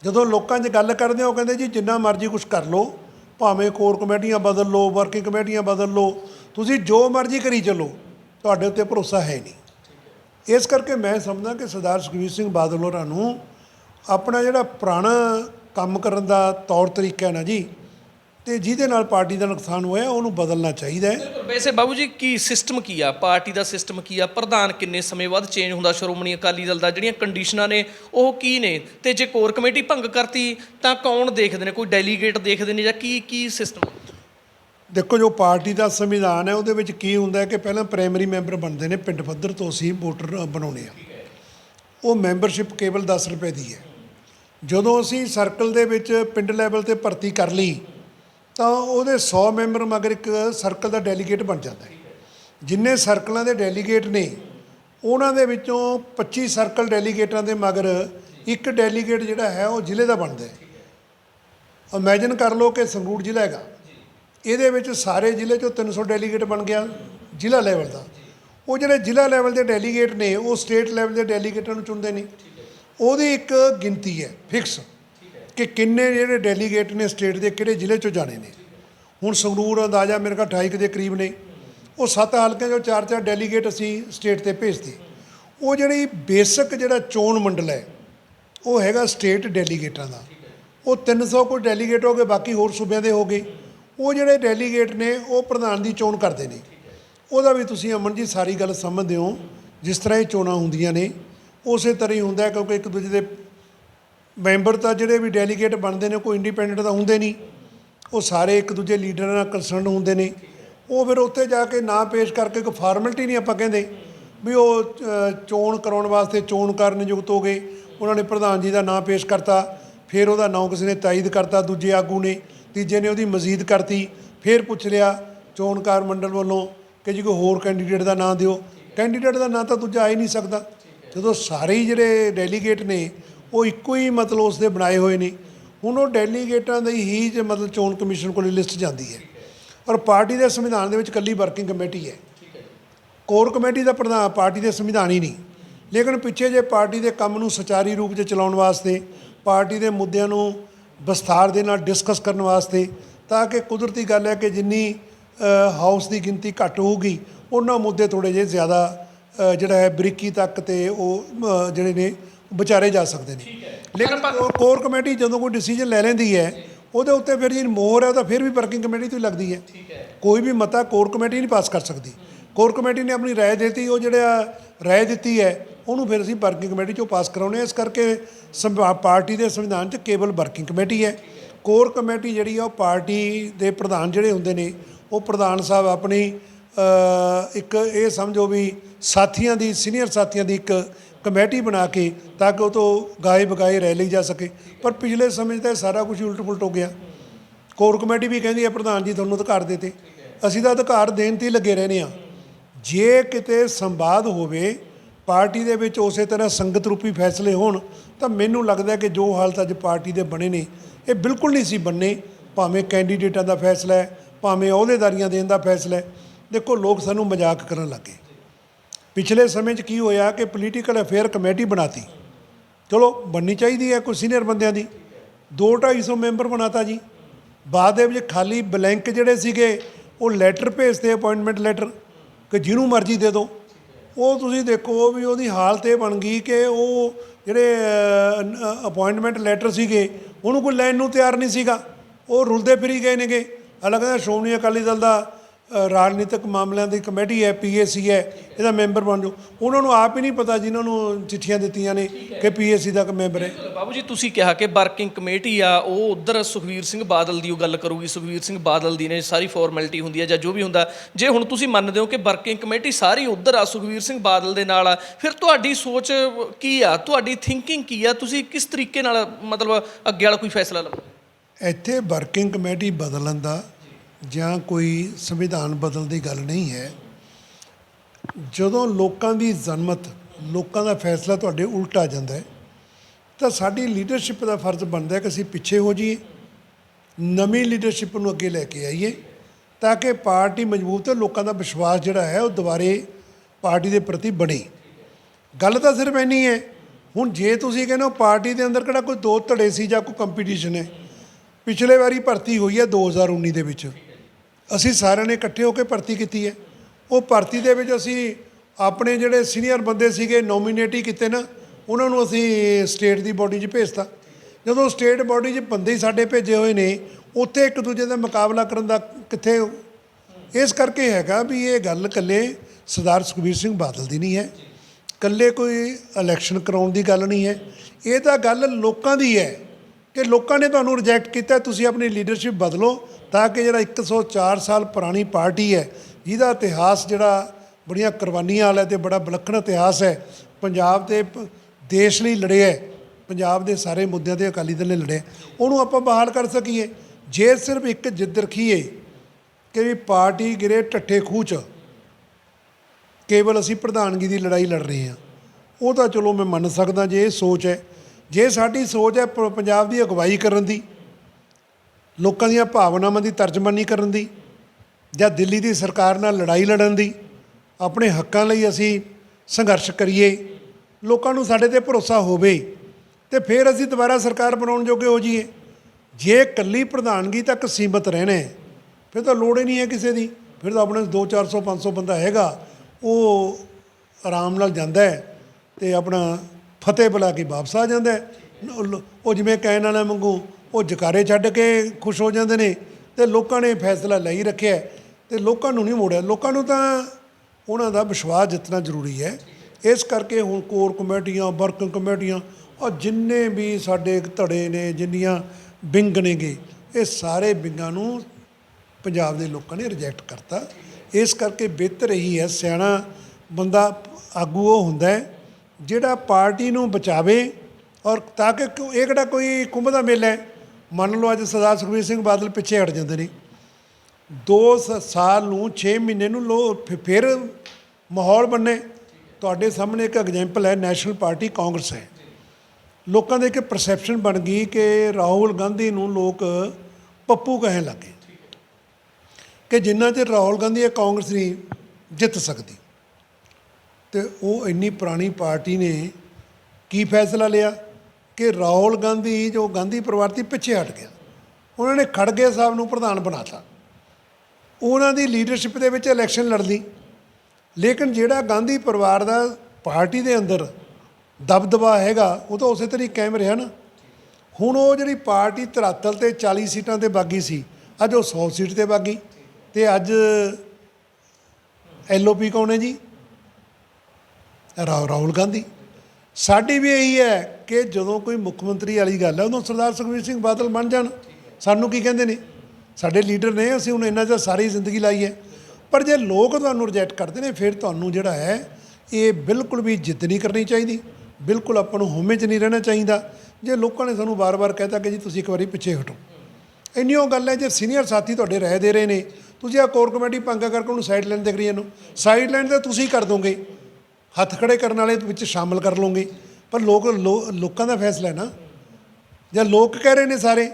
ਜਦੋਂ ਲੋਕਾਂ 'ਚ ਗੱਲ ਕਰਦੇ ਆ, ਉਹ ਕਹਿੰਦੇ ਜੀ, ਜਿੰਨਾ ਮਰਜ਼ੀ ਕੁਝ ਕਰ ਲਓ। ਭਾਵੇਂ ਕੋਰ ਕਮੇਟੀਆਂ ਬਦਲ ਲਓ ਵਰਕਿੰਗ ਕਮੇਟੀਆਂ ਬਦਲ ਲਓ। ਤੁਸੀਂ ਜੋ ਮਰਜ਼ੀ ਕਰੀ ਚੱਲੋ, ਤੁਹਾਡੇ ਉੱਤੇ ਭਰੋਸਾ ਹੈ ਨਹੀਂ। ਇਸ ਕਰਕੇ ਮੈਂ ਸਮਝਦਾ ਕਿ ਸਰਦਾਰ ਸੁਖਬੀਰ ਸਿੰਘ ਬਾਦਲ ਹੋਰਾਂ ਨੂੰ ਆਪਣਾ ਜਿਹੜਾ ਪੁਰਾਣਾ ਕੰਮ ਕਰਨ ਦਾ ਤੌਰ ਤਰੀਕਾ ਹੈ ਨਾ ਜੀ ਤੇ ਜਿਹਦੇ ਨਾਲ ਪਾਰਟੀ ਦਾ ਨੁਕਸਾਨ ਹੋਇਆ ਉਹਨੂੰ ਬਦਲਣਾ ਚਾਹੀਦਾ ਹੈ। ਵੈਸੇ ਬਾਬੂ ਜੀ ਕੀ ਸਿਸਟਮ ਕੀ ਆ? ਪਾਰਟੀ ਦਾ ਸਿਸਟਮ ਕੀ ਆ? ਪ੍ਰਧਾਨ ਕਿੰਨੇ ਸਮੇਂ ਬਾਅਦ ਚੇਂਜ ਹੁੰਦਾ? ਸ਼੍ਰੋਮਣੀ ਅਕਾਲੀ ਦਲ ਦਾ ਜਿਹੜੀਆਂ ਕੰਡੀਸ਼ਨਾਂ ਨੇ ਉਹ ਕੀ ਨੇ? ਤੇ ਜੇ ਕੋਰ ਕਮੇਟੀ ਭੰਗ ਕਰਤੀ ਤਾਂ ਕੌਣ ਦੇਖਦੇ ਨੇ? ਕੋਈ ਡੈਲੀਗੇਟ ਦੇਖਦੇ ਨੇ ਜਾਂ ਕੀ ਕੀ ਸਿਸਟਮ ਦੇਖੋ ਜੋ ਪਾਰਟੀ ਦਾ ਸੰਵਿਧਾਨ ਹੈ ਉਹਦੇ ਵਿੱਚ ਕੀ ਹੁੰਦਾ ਹੈ ਕਿ ਪਹਿਲਾਂ ਪ੍ਰਾਇਮਰੀ ਮੈਂਬਰ ਬਣਦੇ ਨੇ ਪਿੰਡ ਪੱਧਰ ਤੋਂ ਅਸੀਂ ਵੋਟਰ ਬਣਾਉਣੇ ਆ ਉਹ ਮੈਂਬਰਸ਼ਿਪ ਕੇਵਲ 10 ਰੁਪਏ ਦੀ ਹੈ। ਜਦੋਂ ਅਸੀਂ ਸਰਕਲ ਦੇ ਵਿੱਚ ਪਿੰਡ ਲੈਵਲ ਤੇ ਭਰਤੀ ਕਰ ਲਈ ਤਾਂ ਉਹਦੇ 100 ਮੈਂਬਰ ਮਗਰ ਇੱਕ ਸਰਕਲ ਦਾ ਡੈਲੀਗੇਟ ਬਣ ਜਾਂਦਾ ਹੈ। ਜਿੰਨੇ ਸਰਕਲਾਂ ਦੇ ਡੈਲੀਗੇਟ ਨੇ, ਉਹਨਾਂ ਦੇ ਵਿੱਚੋਂ 25 ਸਰਕਲ ਡੈਲੀਗੇਟਾਂ ਦੇ ਮਗਰ ਇੱਕ ਡੈਲੀਗੇਟ ਜਿਹੜਾ ਹੈ, ਉਹ ਜ਼ਿਲ੍ਹੇ ਦਾ ਬਣਦਾ ਹੈ। ਇਮੇਜਿਨ ਕਰ ਲਓ ਕਿ ਸੰਗਰੂਰ ਜ਼ਿਲ੍ਹਾ ਹੈਗਾ। ਇਹਦੇ ਵਿੱਚ ਸਾਰੇ ਜ਼ਿਲ੍ਹੇ ਚੋਂ 300 ਡੈਲੀਗੇਟ ਬਣ ਗਿਆ ਜ਼ਿਲ੍ਹਾ ਲੈਵਲ ਦਾ। ਉਹ ਜਿਹੜੇ ਜ਼ਿਲ੍ਹਾ ਲੈਵਲ ਦੇ ਡੈਲੀਗੇਟ ਨੇ, ਉਹ ਸਟੇਟ ਲੈਵਲ ਦੇ ਡੈਲੀਗੇਟਾਂ ਨੂੰ ਚੁਣਦੇ ਨੇ। ਉਹਦੀ ਇੱਕ ਗਿਣਤੀ ਹੈ, ਫਿਕਸ। ਕਿ ਕਿੰਨੇ ਜਿਹੜੇ ਡੈਲੀਗੇਟ ਨੇ ਸਟੇਟ ਦੇ, ਕਿਹੜੇ ਜ਼ਿਲ੍ਹੇ ਚੋਂ ਜਾਣੇ ਨੇ। ਹੁਣ ਸੰਗਰੂਰ ਅੰਦਾਜ਼ਾ ਮੇਰੇ ਕੋਲ 28 ਕੁ ਦੇ ਕਰੀਬ ਨੇ। ਉਹ ਸੱਤ ਹਲਕਿਆਂ ਚੋਂ ਚਾਰ ਚਾਰ ਡੈਲੀਗੇਟ ਅਸੀਂ ਸਟੇਟ ਤੇ ਭੇਜਦੇ ਉਹ ਜਿਹੜੀ ਬੇਸਿਕ ਜਿਹੜਾ ਚੋਣ ਮੰਡਲ ਹੈ, ਉਹ ਹੈਗਾ ਸਟੇਟ ਡੈਲੀਗੇਟਾਂ ਦਾ। ਉਹ 300 ਕੋਈ ਡੈਲੀਗੇਟ ਹੋ ਗਏ, ਬਾਕੀ ਹੋਰ ਸੂਬਿਆਂ ਦੇ ਹੋ ਗਏ। ਉਹ ਜਿਹੜੇ ਡੈਲੀਗੇਟ ਨੇ, ਉਹ ਪ੍ਰਧਾਨ ਦੀ ਚੋਣ ਕਰਦੇ ਨੇ। ਉਹਦਾ ਵੀ ਤੁਸੀਂ ਅਮਨ ਜੀ ਸਾਰੀ ਗੱਲ ਸਮਝਦੇ ਹੋ, ਜਿਸ ਤਰ੍ਹਾਂ ਇਹ ਚੋਣਾਂ ਹੁੰਦੀਆਂ ਨੇ, ਉਸੇ ਤਰ੍ਹਾਂ ਹੀ ਹੁੰਦਾ ਕਿਉਂਕਿ ਇੱਕ ਦੂਜੇ ਦੇ ਮੈਂਬਰ ਤਾਂ ਜਿਹੜੇ ਵੀ ਡੈਲੀਗੇਟ ਬਣਦੇ ਨੇ, ਕੋਈ ਇੰਡੀਪੈਂਡੈਂਟ ਤਾਂ ਹੁੰਦੇ ਨਹੀਂ। ਉਹ ਸਾਰੇ ਇੱਕ ਦੂਜੇ ਲੀਡਰਾਂ ਨਾਲ ਕੰਸਰਨ ਹੁੰਦੇ ਨੇ। ਉਹ ਫਿਰ ਉੱਥੇ ਜਾ ਕੇ ਨਾਂ ਪੇਸ਼ ਕਰਕੇ ਕੋਈ ਫਾਰਮੈਲਿਟੀ ਨਹੀਂ ਆਪਾਂ ਕਹਿੰਦੇ। ਵੀ ਉਹ ਚੋਣ ਕਰਾਉਣ ਵਾਸਤੇ ਚੋਣ ਚੋਣਕਾਰ ਨਿਯੁਕਤ ਹੋ ਗਏ। ਉਹਨਾਂ ਨੇ ਪ੍ਰਧਾਨ ਜੀ ਦਾ ਨਾਂ ਪੇਸ਼ ਕਰਤਾ। ਫਿਰ ਉਹਦਾ ਨਾਂ ਕਿਸੇ ਨੇ ਤਾਇਦ ਕਰਤਾ, ਦੂਜੇ ਆਗੂ ਨੇ, ਤੀਜੇ ਨੇ ਉਹਦੀ ਮਜ਼ੀਦ ਕਰਤੀ। ਫਿਰ ਪੁੱਛ ਲਿਆ ਚੋਣ ਕਾਰ ਮੰਡਲ ਵੱਲੋਂ ਕਿ ਜੀ ਕੋਈ ਹੋਰ ਕੈਂਡੀਡੇਟ ਦਾ ਨਾਂ ਦਿਓ। ਕੈਂਡੀਡੇਟ ਦਾ ਨਾਂ ਤਾਂ ਦੂਜਾ ਆ ਹੀ ਨਹੀਂ ਸਕਦਾ। ਜਦੋਂ ਸਾਰੇ ਹੀ ਜਿਹੜੇ ਡੈਲੀਗੇਟ ਨੇ ਉਹ ਇੱਕੋ ਹੀ ਮਤਲਬ ਉਸ ਦੇ ਬਣਾਏ ਹੋਏ ਨੇ। ਹੁਣ ਉਹ ਡੈਲੀਗੇਟਾਂ ਦੀ ਹੀ ਜੇ ਮਤਲਬ ਚੋਣ ਕਮਿਸ਼ਨ ਕੋਲ ਲਿਸਟ ਜਾਂਦੀ ਹੈ। ਔਰ ਪਾਰਟੀ ਦੇ ਸੰਵਿਧਾਨ ਦੇ ਵਿੱਚ ਇਕੱਲੀ ਵਰਕਿੰਗ ਕਮੇਟੀ ਹੈ। ਕੋਰ ਕਮੇਟੀ ਦਾ ਪ੍ਰਧਾਨ, ਪਾਰਟੀ ਦੇ ਸੰਵਿਧਾਨ ਹੀ ਨਹੀਂ। ਲੇਕਿਨ ਪਿੱਛੇ ਜੇ ਪਾਰਟੀ ਦੇ ਕੰਮ ਨੂੰ ਸੁਚਾਰੂ ਰੂਪ 'ਚ ਚਲਾਉਣ ਵਾਸਤੇ, ਪਾਰਟੀ ਦੇ ਮੁੱਦਿਆਂ ਨੂੰ ਵਿਸਥਾਰ ਦੇ ਨਾਲ ਡਿਸਕਸ ਕਰਨ ਵਾਸਤੇ, ਤਾਂ ਕਿ ਕੁਦਰਤੀ ਗੱਲ ਹੈ ਕਿ ਜਿੰਨੀ ਹਾਊਸ ਦੀ ਗਿਣਤੀ ਘੱਟ ਹੋਊਗੀ, ਉਹਨਾਂ ਮੁੱਦੇ ਥੋੜੇ ਜਿਹੇ ਜ਼ਿਆਦਾ ਜਿਹੜਾ ਹੈ ਬਰੀਕੀ ਤੱਕ ਤੇ ਉਹ ਜਿਹੜੇ ਨੇ ਵਿਚਾਰੇ ਜਾ ਸਕਦੇ ਨੇ। ਲੇਕਿਨ ਕੋਰ ਕਮੇਟੀ ਜਦੋਂ ਕੋਈ ਡਿਸੀਜਨ ਲੈ ਲੈਂਦੀ ਹੈ ਉਹਦੇ ਉੱਤੇ ਫਿਰ ਜੀ ਮੋਹਰ ਹੈ ਉਹ ਤਾਂ ਫਿਰ ਵੀ ਵਰਕਿੰਗ ਕਮੇਟੀ ਤੋਂ ਹੀ ਲੱਗਦੀ ਹੈ। ਕੋਈ ਵੀ ਮਤਾ ਕੋਰ ਕਮੇਟੀ ਨਹੀਂ ਪਾਸ ਕਰ ਸਕਦੀ। ਕੋਰ ਕਮੇਟੀ ਨੇ ਆਪਣੀ ਰਾਏ ਦਿੱਤੀ ਉਹ ਜਿਹੜਾ ਰਾਏ ਦਿੱਤੀ ਹੈ ਉਹਨੂੰ ਫਿਰ ਅਸੀਂ ਵਰਕਿੰਗ ਕਮੇਟੀ ਚੋਂ ਪਾਸ ਕਰਾਉਨੇ ਹਾਂ। ਇਸ ਕਰਕੇ ਸੰਵਿਧਾ- ਪਾਰਟੀ ਦੇ ਸੰਵਿਧਾਨ 'ਚ ਕੇਵਲ ਵਰਕਿੰਗ ਕਮੇਟੀ ਹੈ। ਕੋਰ ਕਮੇਟੀ ਜਿਹੜੀ ਆ ਉਹ ਪਾਰਟੀ ਦੇ ਪ੍ਰਧਾਨ ਜਿਹੜੇ ਹੁੰਦੇ ਨੇ ਉਹ ਪ੍ਰਧਾਨ ਸਾਹਿਬ ਆਪਣੀ ਇੱਕ ਇਹ ਸਮਝੋ ਵੀ ਸਾਥੀਆਂ ਦੀ ਸੀਨੀਅਰ ਸਾਥੀਆਂ ਦੀ ਇੱਕ ਕਮੇਟੀ ਬਣਾ ਕੇ ਤਾਂ ਕਿ ਉਹ ਤੋਂ ਗਾਏ ਬਗਾਏ ਰਹਿ ਲਈ ਜਾ ਸਕੇ। ਪਰ ਪਿਛਲੇ ਸਮੇਂ 'ਚ ਤਾਂ ਇਹ ਸਾਰਾ ਕੁਝ ਉਲਟ ਪੁਲਟ ਹੋ ਗਿਆ। ਕੋਰ ਕਮੇਟੀ ਵੀ ਕਹਿੰਦੀ ਹੈ, ਪ੍ਰਧਾਨ ਜੀ, ਤੁਹਾਨੂੰ ਅਧਿਕਾਰ ਦਿੱਤੇ। ਅਸੀਂ ਤਾਂ ਅਧਿਕਾਰ ਦੇਣ ਤੇ ਹੀ ਲੱਗੇ ਰਹਿੰਦੇ ਹਾਂ। ਜੇ ਕਿਤੇ ਸੰਵਾਦ ਹੋਵੇ, ਪਾਰਟੀ ਦੇ ਵਿੱਚ ਉਸੇ ਤਰ੍ਹਾਂ ਸੰਗਤ ਰੂਪੀ ਫੈਸਲੇ ਹੋਣ, ਤਾਂ ਮੈਨੂੰ ਲੱਗਦਾ ਕਿ ਜੋ ਹਾਲਤ ਅੱਜ ਪਾਰਟੀ ਦੇ ਬਣੇ ਨੇ, ਇਹ ਬਿਲਕੁਲ ਨਹੀਂ ਸੀ ਬੰਨੇ। ਭਾਵੇਂ ਕੈਂਡੀਡੇਟਾਂ ਦਾ ਫੈਸਲਾ ਹੈ, ਭਾਵੇਂ ਅਹੁਦੇਦਾਰੀਆਂ ਦੇਣ ਦਾ ਫੈਸਲਾ ਹੈ। ਦੇਖੋ, ਲੋਕ ਸਾਨੂੰ ਮਜ਼ਾਕ ਕਰਨ ਲੱਗੇ ਪਿਛਲੇ ਸਮੇਂ 'ਚ ਕੀ ਹੋਇਆ ਕਿ ਪੋਲੀਟੀਕਲ ਅਫੇਅਰ ਕਮੇਟੀ ਬਣਾਤੀ। ਚਲੋ, ਬਣਨੀ ਚਾਹੀਦੀ ਹੈ ਕੋਈ ਸੀਨੀਅਰ ਬੰਦਿਆਂ ਦੀ। 2-250 ਮੈਂਬਰ ਬਣਾਤਾ ਜੀ। ਬਾਅਦ ਦੇ ਵਿੱਚ ਖਾਲੀ ਬਲੈਂਕ ਜਿਹੜੇ ਸੀਗੇ, ਉਹ ਲੈਟਰ ਭੇਜਦੇ ਅਪਾਇੰਟਮੈਂਟ ਲੈਟਰ ਕਿ ਜਿਹਨੂੰ ਮਰਜ਼ੀ ਦੇ ਦਿਓ ਉਹ ਤੁਸੀਂ ਦੇਖੋ ਵੀ ਉਹਦੀ ਹਾਲਤ ਇਹ ਬਣ ਗਈ ਕਿ ਉਹ ਜਿਹੜੇ ਅਪਾਇੰਟਮੈਂਟ ਲੈਟਰ ਸੀਗੇ, ਉਹਨੂੰ ਕੋਈ ਲੈਣ ਨੂੰ ਤਿਆਰ ਨਹੀਂ ਸੀਗਾ। ਉਹ ਰੁਲਦੇ ਫਿਰੀ ਗਏ ਨੇਗੇ। ਅਲੱਗ ਦਾ ਸ਼੍ਰੋਮਣੀ ਅਕਾਲੀ ਦਲ ਦਾ ਰਾਜਨੀਤਿਕ ਮਾਮਲਿਆਂ ਦੀ ਕਮੇਟੀ ਹੈ ਪੀਏਸੀ ਹੈ ਇਹਦਾ ਮੈਂਬਰ ਬਣ ਜਾਓ। ਉਹਨਾਂ ਨੂੰ ਆਪ ਹੀ ਨਹੀਂ ਪਤਾ ਜਿਨ੍ਹਾਂ ਨੂੰ ਚਿੱਠੀਆਂ ਦਿੱਤੀਆਂ ਨੇ ਕਿ ਪੀਏਸੀ ਦਾ ਮੈਂਬਰ ਹੈ। ਬਾਬੂ ਜੀ ਤੁਸੀਂ ਕਿਹਾ ਕਿ ਵਰਕਿੰਗ ਕਮੇਟੀ ਆ ਉਹ ਉਧਰ ਸੁਖਵੀਰ ਸਿੰਘ ਬਾਦਲ ਦੀ ਉਹ ਗੱਲ ਕਰੂਗੀ। ਸੁਖਵੀਰ ਸਿੰਘ ਬਾਦਲ ਦੀ ਨੇ ਸਾਰੀ ਫਾਰਮੈਲਿਟੀ ਹੁੰਦੀ ਹੈ ਜਾਂ ਜੋ ਵੀ ਹੁੰਦਾ। ਜੇ ਹੁਣ ਤੁਸੀਂ ਮੰਨਦੇ ਹੋ ਕਿ ਵਰਕਿੰਗ ਕਮੇਟੀ ਸਾਰੀ ਉਧਰ ਆ ਸੁਖਵੀਰ ਸਿੰਘ ਬਾਦਲ ਦੇ ਨਾਲ ਆ ਫਿਰ ਤੁਹਾਡੀ ਸੋਚ ਕੀ ਆ? ਤੁਹਾਡੀ ਥਿੰਕਿੰਗ ਕੀ ਆ? ਤੁਸੀਂ ਕਿਸ ਤਰੀਕੇ ਨਾਲ ਮਤਲਬ ਅੱਗੇ ਵਾਲਾ ਕੋਈ ਫੈਸਲਾ ਲਓ ਇੱਥੇ ਵਰਕਿੰਗ ਕਮੇਟੀ ਬਦਲਣ ਦਾ ਜਾਂ ਕੋਈ ਸੰਵਿਧਾਨ ਬਦਲਣ ਦੀ ਗੱਲ ਨਹੀਂ ਹੈ, ਜਦੋਂ ਲੋਕਾਂ ਦੀ ਜ਼ਨਮਤ, ਲੋਕਾਂ ਦਾ ਫੈਸਲਾ ਤੁਹਾਡੇ ਉਲਟ ਆ ਜਾਂਦਾ ਹੈ, ਤਾਂ ਸਾਡੀ ਲੀਡਰਸ਼ਿਪ ਦਾ ਫਰਜ਼ ਬਣਦਾ ਹੈ ਕਿ ਅਸੀਂ ਪਿੱਛੇ ਹੋ ਜਾਈਏ, ਨਵੀਂ ਲੀਡਰਸ਼ਿਪ ਨੂੰ ਅੱਗੇ ਲੈ ਕੇ ਆਈਏ, ਤਾਂ ਕਿ ਪਾਰਟੀ ਮਜ਼ਬੂਤ ਤੇ ਲੋਕਾਂ ਦਾ ਵਿਸ਼ਵਾਸ ਜਿਹੜਾ ਹੈ ਉਹ ਦੁਬਾਰੇ ਪਾਰਟੀ ਦੇ ਪ੍ਰਤੀ ਬਣੇ। ਗੱਲ ਤਾਂ ਸਿਰਫ ਇੰਨੀ ਹੈ, ਹੁਣ ਜੇ ਤੁਸੀਂ ਕਹਿੰਦੇ ਹੋ ਪਾਰਟੀ ਦੇ ਅੰਦਰ ਕਿਹੜਾ ਕੋਈ ਦੋ ਧੜੇ ਸੀ ਜਾਂ ਕੋਈ ਕੰਪੀਟੀਸ਼ਨ ਹੈ, ਪਿਛਲੇ ਵਾਰੀ ਭਰਤੀ ਹੋਈ ਹੈ 2019 ਦੇ ਵਿੱਚ। ਅਸੀਂ ਸਾਰਿਆਂ ਨੇ ਇਕੱਠੇ ਹੋ ਕੇ ਭਰਤੀ ਕੀਤੀ ਹੈ। ਉਹ ਭਰਤੀ ਦੇ ਵਿੱਚ ਅਸੀਂ ਆਪਣੇ ਜਿਹੜੇ ਸੀਨੀਅਰ ਬੰਦੇ ਸੀਗੇ ਨੋਮੀਨੇਟ ਹੀ ਕੀਤੇ ਨਾ, ਉਹਨਾਂ ਨੂੰ ਅਸੀਂ ਸਟੇਟ ਦੀ ਬਾਡੀ 'ਚ ਭੇਜਤਾ। ਜਦੋਂ ਸਟੇਟ ਬਾਡੀ 'ਚ ਬੰਦੇ ਹੀ ਸਾਡੇ ਭੇਜੇ ਹੋਏ ਨੇ, ਉੱਥੇ ਇੱਕ ਦੂਜੇ ਦਾ ਮੁਕਾਬਲਾ ਕਰਨ ਦਾ ਕਿੱਥੇ ਇਸ ਕਰਕੇ ਹੈਗਾ ਵੀ ਇਹ ਗੱਲ ਇਕੱਲੇ ਸਰਦਾਰ ਸੁਖਬੀਰ ਸਿੰਘ ਬਾਦਲ ਦੀ ਨਹੀਂ ਹੈ। ਇਕੱਲੇ ਕੋਈ ਇਲੈਕਸ਼ਨ ਕਰਾਉਣ ਦੀ ਗੱਲ ਨਹੀਂ ਹੈ। ਇਹ ਤਾਂ ਗੱਲ ਲੋਕਾਂ ਦੀ ਹੈ ਕਿ ਲੋਕਾਂ ਨੇ ਤੁਹਾਨੂੰ ਰਿਜੈਕਟ ਕੀਤਾ, ਤੁਸੀਂ ਆਪਣੀ ਲੀਡਰਸ਼ਿਪ ਬਦਲੋ ਤਾਂ ਕਿ ਜਿਹੜਾ 104 ਸਾਲ ਪੁਰਾਣੀ ਪਾਰਟੀ ਹੈ ਜਿਹਦਾ ਇਤਿਹਾਸ ਜਿਹੜਾ ਬੜੀਆਂ ਕੁਰਬਾਨੀਆਂ ਵਾਲਾ ਤੇ ਬੜਾ ਵਿਲੱਖਣ ਇਤਿਹਾਸ ਹੈ, ਪੰਜਾਬ ਦੇ ਪ- ਦੇਸ਼ ਲਈ ਲੜਿਆ ਪੰਜਾਬ ਦੇ ਸਾਰੇ ਮੁੱਦਿਆਂ ਤੇ ਅਕਾਲੀ ਦਲ ਨੇ ਲੜਿਆ ਉਹਨੂੰ ਆਪਾਂ ਬਹਾਲ ਕਰ ਸਕੀਏ। ਜੇ ਸਿਰਫ ਇੱਕ ਜਿੱਦ ਰੱਖੀਏ ਕਿ ਵੀ ਪਾਰਟੀ ਗਿਰੇ ਟੱਠੇ ਖੂਹ 'ਚ, ਕੇਵਲ ਅਸੀਂ ਪ੍ਰਧਾਨਗੀ ਦੀ ਲੜਾਈ ਲੜ ਰਹੇ ਹਾਂ, ਉਹ ਤਾਂ ਚਲੋ ਮੈਂ ਮੰਨ ਸਕਦਾ ਜੇ ਇਹ ਸੋਚ ਹੈ। ਜੇ ਸਾਡੀ ਸੋਚ ਹੈ ਪ- ਪੰਜਾਬ ਦੀ ਅਗਵਾਈ ਕਰਨ ਦੀ ਲੋਕਾਂ ਦੀਆਂ ਭਾਵਨਾਵਾਂ ਦੀ ਤਰਜਮਾਨੀ ਕਰਨ ਦੀ ਜਾਂ ਦਿੱਲੀ ਦੀ ਸਰਕਾਰ ਨਾਲ ਲੜਾਈ ਲੜਨ ਦੀ, ਆਪਣੇ ਹੱਕਾਂ ਲਈ ਅਸੀਂ ਸੰਘਰਸ਼ ਕਰੀਏ, ਲੋਕਾਂ ਨੂੰ ਸਾਡੇ ਤੇ ਭਰੋਸਾ ਹੋਵੇ ਤੇ ਫਿਰ ਅਸੀਂ ਦੁਬਾਰਾ ਸਰਕਾਰ ਬਣਾਉਣ ਜੋਗੇ ਹੋ ਜਾਈਏ। ਜੇ ਇਕੱਲੀ ਪ੍ਰਧਾਨਗੀ ਤੱਕ ਸੀਮਤ ਰਹਿਣਾ ਫਿਰ ਤਾਂ ਲੋੜ ਹੀ ਨਹੀਂ ਹੈ ਕਿਸੇ ਦੀ। ਫਿਰ ਤਾਂ ਆਪਣੇ 2 400 500 ਬੰਦਾ ਹੈਗਾ, ਉਹ ਆਰਾਮ ਨਾਲ ਜਾਂਦਾ ਹੈ ਤੇ ਆਪਣਾ ਫਤਿਹ ਬੁਲਾ ਕੇ ਵਾਪਸ ਆ ਜਾਂਦਾ ਹੈ। ਉਹ ਉਹ ਜਿਵੇਂ ਕਹਿਣ ਵਾਲਾ ਵਾਂਗੂ ਉਹ ਜਕਾਰੇ ਛੱਡ ਕੇ ਖੁਸ਼ ਹੋ ਜਾਂਦੇ ਨੇ ਤੇ ਲੋਕਾਂ ਨੇ ਫੈਸਲਾ ਲੈ ਹੀ ਰੱਖਿਆ ਹੈ ਤੇ ਲੋਕਾਂ ਨੂੰ ਨਹੀਂ ਮੋੜਿਆ। ਲੋਕਾਂ ਨੂੰ ਤਾਂ ਉਹਨਾਂ ਦਾ ਵਿਸ਼ਵਾਸ ਜਿੱਤਣਾ ਜ਼ਰੂਰੀ ਹੈ। ਇਸ ਕਰਕੇ ਹੁਣ ਕੋਰ ਕਮੇਟੀਆਂ, ਵਰਕਿੰਗ ਕਮੇਟੀਆਂ ਔਰ ਜਿੰਨੇ ਵੀ ਸਾਡੇ ਧੜੇ ਨੇ, ਜਿੰਨੀਆਂ ਵਿੰਗ ਨੇਗੇ, ਇਹ ਸਾਰੇ ਵਿੰਗਾਂ ਨੂੰ ਪੰਜਾਬ ਦੇ ਲੋਕਾਂ ਨੇ ਰਿਜੈਕਟ ਕਰਤਾ। ਇਸ ਕਰਕੇ ਬਿਹਤਰ ਇਹੀ ਹੈ, ਸਿਆਣਾ ਬੰਦਾ ਆਗੂ ਉਹ ਹੁੰਦਾ ਹੈ, ਜਿਹੜਾ ਪਾਰਟੀ ਨੂੰ ਬਚਾਵੇ ਔਰ ਤਾਂ ਕਿ ਇਹ ਕਿਹੜਾ ਕੋਈ ਕੁੰਭ ਦਾ ਮੇਲਾ ਹੈ? ਮੰਨ ਲਓ ਅੱਜ ਸਰਦਾਰ ਸੁਖਬੀਰ ਸਿੰਘ ਬਾਦਲ ਪਿੱਛੇ ਹਟ ਜਾਂਦੇ ਨੇ। 2 ਸਾਲ ਨੂੰ 6 ਮਹੀਨੇ ਨੂੰ ਲੋ, ਫਿ- ਫਿਰ ਮਾਹੌਲ ਬੰਨੇ। ਤੁਹਾਡੇ ਸਾਹਮਣੇ ਇੱਕ ਐਗਜ਼ਾਮਪਲ ਹੈ, ਨੈਸ਼ਨਲ ਪਾਰਟੀ ਕਾਂਗਰਸ ਹੈ। ਲੋਕਾਂ ਦੇ ਇੱਕ ਪਰਸੈਪਸ਼ਨ ਬਣ ਗਈ ਕਿ ਰਾਹੁਲ ਗਾਂਧੀ ਨੂੰ ਲੋਕ ਪੱਪੂ ਕਹਿਣ ਲੱਗੇ। ਕਿ ਜਿੰਨਾ ਚਿਰ ਰਾਹੁਲ ਗਾਂਧੀ ਇਹ ਕਾਂਗਰਸ ਨਹੀਂ ਜਿੱਤ ਸਕਦੀ, ਤੇ ਉਹ ਇੰਨੀ ਪੁਰਾਣੀ ਪਾਰਟੀ ਨੇ ਕੀ ਫੈਸਲਾ ਲਿਆ? ਕਿ ਰਾਹੁਲ ਗਾਂਧੀ ਜੋ ਗਾਂਧੀ ਪਰਿਵਾਰ ਦੀ ਪਿੱਛੇ ਹਟ ਗਿਆ, ਉਹਨਾਂ ਨੇ ਖੜਗੇ ਸਾਹਿਬ ਨੂੰ ਪ੍ਰਧਾਨ ਬਣਾਤਾ। ਉਹਨਾਂ ਦੀ ਲੀਡਰਸ਼ਿਪ ਦੇ ਵਿੱਚ ਇਲੈਕਸ਼ਨ ਲੜ ਲਈ। ਲੇਕਿਨ ਜਿਹੜਾ ਗਾਂਧੀ ਪਰਿਵਾਰ ਦਾ ਪਾਰਟੀ ਦੇ ਅੰਦਰ ਦਬਦਬਾ ਹੈਗਾ, ਉਹ ਤਾਂ ਉਸੇ ਤਰੀਕੇ ਕਾਇਮ ਰਿਹਾ ਨਾ। ਹੁਣ ਉਹ ਜਿਹੜੀ ਪਾਰਟੀ ਧਰਾਤਲ ਤੇ 40 ਸੀਟਾਂ ਤੇ ਬਾਗੀ ਸੀ, ਅੱਜ ਉਹ 100 ਸੀਟ ਤੇ ਬਾਗੀ। ਤੇ ਅੱਜ ਐਲਓਪੀ ਕੌਣ ਹੈ ਜੀ? ਰਾ- ਰਾਹੁਲ ਗਾਂਧੀ। ਸਾਡੀ ਵੀ ਇਹੀ ਹੈ ਕਿ ਜਦੋਂ ਕੋਈ ਮੁੱਖ ਮੰਤਰੀ ਵਾਲੀ ਗੱਲ ਹੈ ਉਦੋਂ ਸਰਦਾਰ ਸੁਖਬੀਰ ਸਿੰਘ ਬਾਦਲ ਬਣ ਜਾਣ। ਸਾਨੂੰ ਕੀ ਕਹਿੰਦੇ ਨੇ? ਸਾਡੇ ਲੀਡਰ ਨੇ, ਅਸੀਂ ਹੁਣ ਇਹਨਾਂ 'ਚ ਸਾਰੀ ਜ਼ਿੰਦਗੀ ਲਾਈ ਹੈ। ਪਰ ਜੇ ਲੋਕ ਤੁਹਾਨੂੰ ਰਿਜੈਕਟ ਕਰਦੇ ਨੇ, ਫਿਰ ਤੁਹਾਨੂੰ ਜਿਹੜਾ ਹੈ, ਇਹ ਬਿਲਕੁਲ ਵੀ ਜਿੱਦ ਨਹੀਂ ਕਰਨੀ ਚਾਹੀਦੀ। ਬਿਲਕੁਲ ਆਪਾਂ ਨੂੰ ਹੋਮੇ 'ਚ ਨਹੀਂ ਰਹਿਣਾ ਚਾਹੀਦਾ। ਜੇ ਲੋਕਾਂ ਨੇ ਸਾਨੂੰ ਵਾਰ-ਵਾਰ ਕਹਿਤਾ ਕਿ ਜੀ ਤੁਸੀਂ ਇੱਕ ਵਾਰੀ ਪਿੱਛੇ ਹਟੋ। ਇੰਨੀ ਉਹ ਗੱਲ ਹੈ, ਜੇ ਸੀਨੀਅਰ ਸਾਥੀ ਤੁਹਾਡੇ ਰਹਿ ਦੇ ਰਹੇ ਨੇ, ਤੁਸੀਂ ਆ ਕੋਰ ਕਮੇਟੀ ਪੰਗਾ ਕਰਕੇ ਉਹਨੂੰ ਸਾਈਡ ਲਾਈਨ ਦੇਖ ਰਹੀਆਂ ਨੂੰ। ਸਾਈਡ ਲਾਈਨ ਤੇ ਤੁਸੀਂ ਕਰ ਦੋਗੇ। ਹੱਥ ਖੜੇ ਕਰਨ ਵਾਲੇ ਵਿੱਚ ਸ਼ਾਮਲ ਕਰ ਲਓਗੇ ਪਰ ਲੋਕ ਲੋ- ਲੋਕਾਂ ਦਾ ਫੈਸਲਾ ਹੈ ਨਾ। ਜਾਂ ਲੋਕ ਕਹਿ ਰਹੇ ਨੇ ਸਾਰੇ,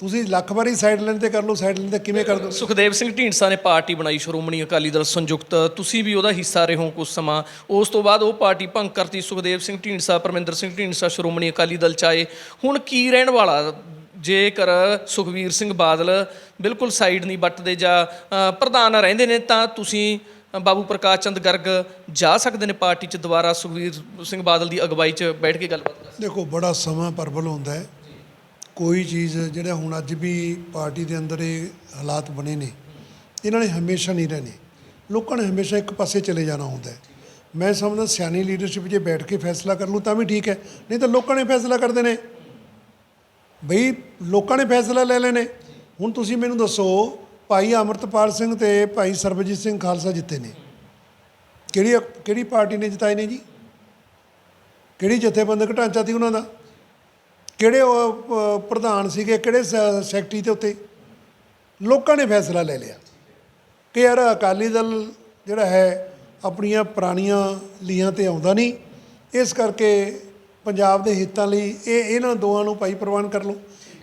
ਤੁਸੀਂ ਲੱਖ ਵਾਰੀ ਸਾਈਡ ਲਾਈਨ ਤੇ ਕਰ ਲਓ ਸਾਈਡ ਲਾਈਨ ਤੇ ਕਿਵੇਂ ਕਰ ਦੋ ਸੁਖਦੇਵ ਸਿੰਘ ਢੀਂਡਸਾ ਨੇ ਪਾਰਟੀ ਬਣਾਈ, ਸ਼੍ਰੋਮਣੀ ਅਕਾਲੀ ਦਲ ਸੰਯੁਕਤ। ਤੁਸੀਂ ਵੀ ਉਹਦਾ ਹਿੱਸਾ ਰਹੇ ਹੋ ਕੁਝ ਸਮਾਂ। ਉਸ ਤੋਂ ਬਾਅਦ ਉਹ ਪਾਰਟੀ ਭੰਗ ਕਰਤੀ ਸੁਖਦੇਵ ਸਿੰਘ ਢੀਂਡਸਾ, ਪਰਮਿੰਦਰ ਸਿੰਘ ਢੀਂਡਸਾ, ਸ਼੍ਰੋਮਣੀ ਅਕਾਲੀ ਦਲ ਚ ਆਏ। ਹੁਣ ਕੀ ਰਹਿਣ ਵਾਲਾ? ਜੇਕਰ ਸੁਖਵੀਰ ਸਿੰਘ ਬਾਦਲ ਬਿਲਕੁਲ ਸਾਈਡ ਨਹੀਂ ਵੱਟਦੇ ਜਾਂ ਪ੍ਰਧਾਨ ਰਹਿੰਦੇ ਨੇ, ਤਾਂ ਤੁਸੀਂ ਬਾਬੂ ਪ੍ਰਕਾਸ਼ ਚੰਦ ਗਰਗ ਜਾ ਸਕਦੇ ਨੇ ਪਾਰਟੀ 'ਚ? ਦੁਬਾਰਾ ਸੁਖਵੀਰ ਸਿੰਘ ਬਾਦਲ ਦੀ ਅਗਵਾਈ 'ਚ ਬੈਠ ਕੇ ਗੱਲਬਾਤ ਕਰ ਦੇਖੋ, ਬੜਾ ਸਮਾਂ ਪਰਬਲ ਹੁੰਦਾ ਹੈ। ਕੋਈ ਚੀਜ਼ ਜਿਹੜਾ ਹੁਣ ਅੱਜ ਵੀ ਪਾਰਟੀ ਦੇ ਅੰਦਰ ਇਹ ਹਾਲਾਤ ਬਣੇ ਨੇ, ਇਹਨਾਂ ਨੇ ਹਮੇਸ਼ਾ ਨਹੀਂ ਰਹਿਣੇ। ਲੋਕਾਂ ਨੇ ਹਮੇਸ਼ਾ ਇੱਕ ਪਾਸੇ ਚਲੇ ਜਾਣਾ ਹੁੰਦਾ ਹੈ। ਮੈਂ ਸਮਝਦਾ ਸਿਆਣੀ ਲੀਡਰਸ਼ਿਪ ਜੇ ਬੈਠ ਕੇ ਫੈਸਲਾ ਕਰ ਲੂ ਤਾਂ ਵੀ ਠੀਕ ਹੈ, ਨਹੀਂ ਤਾਂ ਲੋਕਾਂ ਨੇ ਫੈਸਲਾ ਕਰਦੇ ਨੇ ਬਈ, ਲੋਕਾਂ ਨੇ ਫੈਸਲਾ ਲੈ ਲੈਣੇ। ਹੁਣ ਤੁਸੀਂ ਮੈਨੂੰ ਦੱਸੋ ਭਾਈ ਅਮਰਤਪਾਲ ਸਿੰਘ ਤੇ ਭਾਈ ਸਰਬਜੀਤ ਸਿੰਘ ਖਾਲਸਾ ਜਿੱਤੇ ਨੇ। ਕਿਹੜੀ ਕਿਹੜੀ ਪਾਰਟੀ ਨੇ ਜਿਤਾਏ ਨੇ ਜੀ? ਕਿਹੜੀ ਜਥੇਬੰਦਕ ਢਾਂਚਾ ਸੀ ਉਹਨਾਂ ਦਾ? ਕਿਹੜੇ ਉਹ, ਪ੍ਰਧਾਨ ਸੀਗੇ? ਕਿਹੜੇ ਸ- ਸੈਕਟਰੀ ਤੇ ਉੱਤੇ? ਲੋਕਾਂ ਨੇ ਫੈਸਲਾ ਲੈ ਲਿਆ। ਕਿ ਯਾਰ ਅਕਾਲੀ ਦਲ ਜਿਹੜਾ ਹੈ ਆਪਣੀਆਂ ਪੁਰਾਣੀਆਂ ਲੀਹਾਂ ਤੇ ਆਉਂਦਾ ਨਹੀਂ। ਇਸ ਕਰਕੇ ਪੰਜਾਬ ਦੇ ਹਿੱਤਾਂ ਲਈ ਇਹ ਇਹਨਾਂ ਦੋਵਾਂ ਨੂੰ ਭਾਈ ਪ੍ਰਵਾਨ ਕਰ ਲਓ।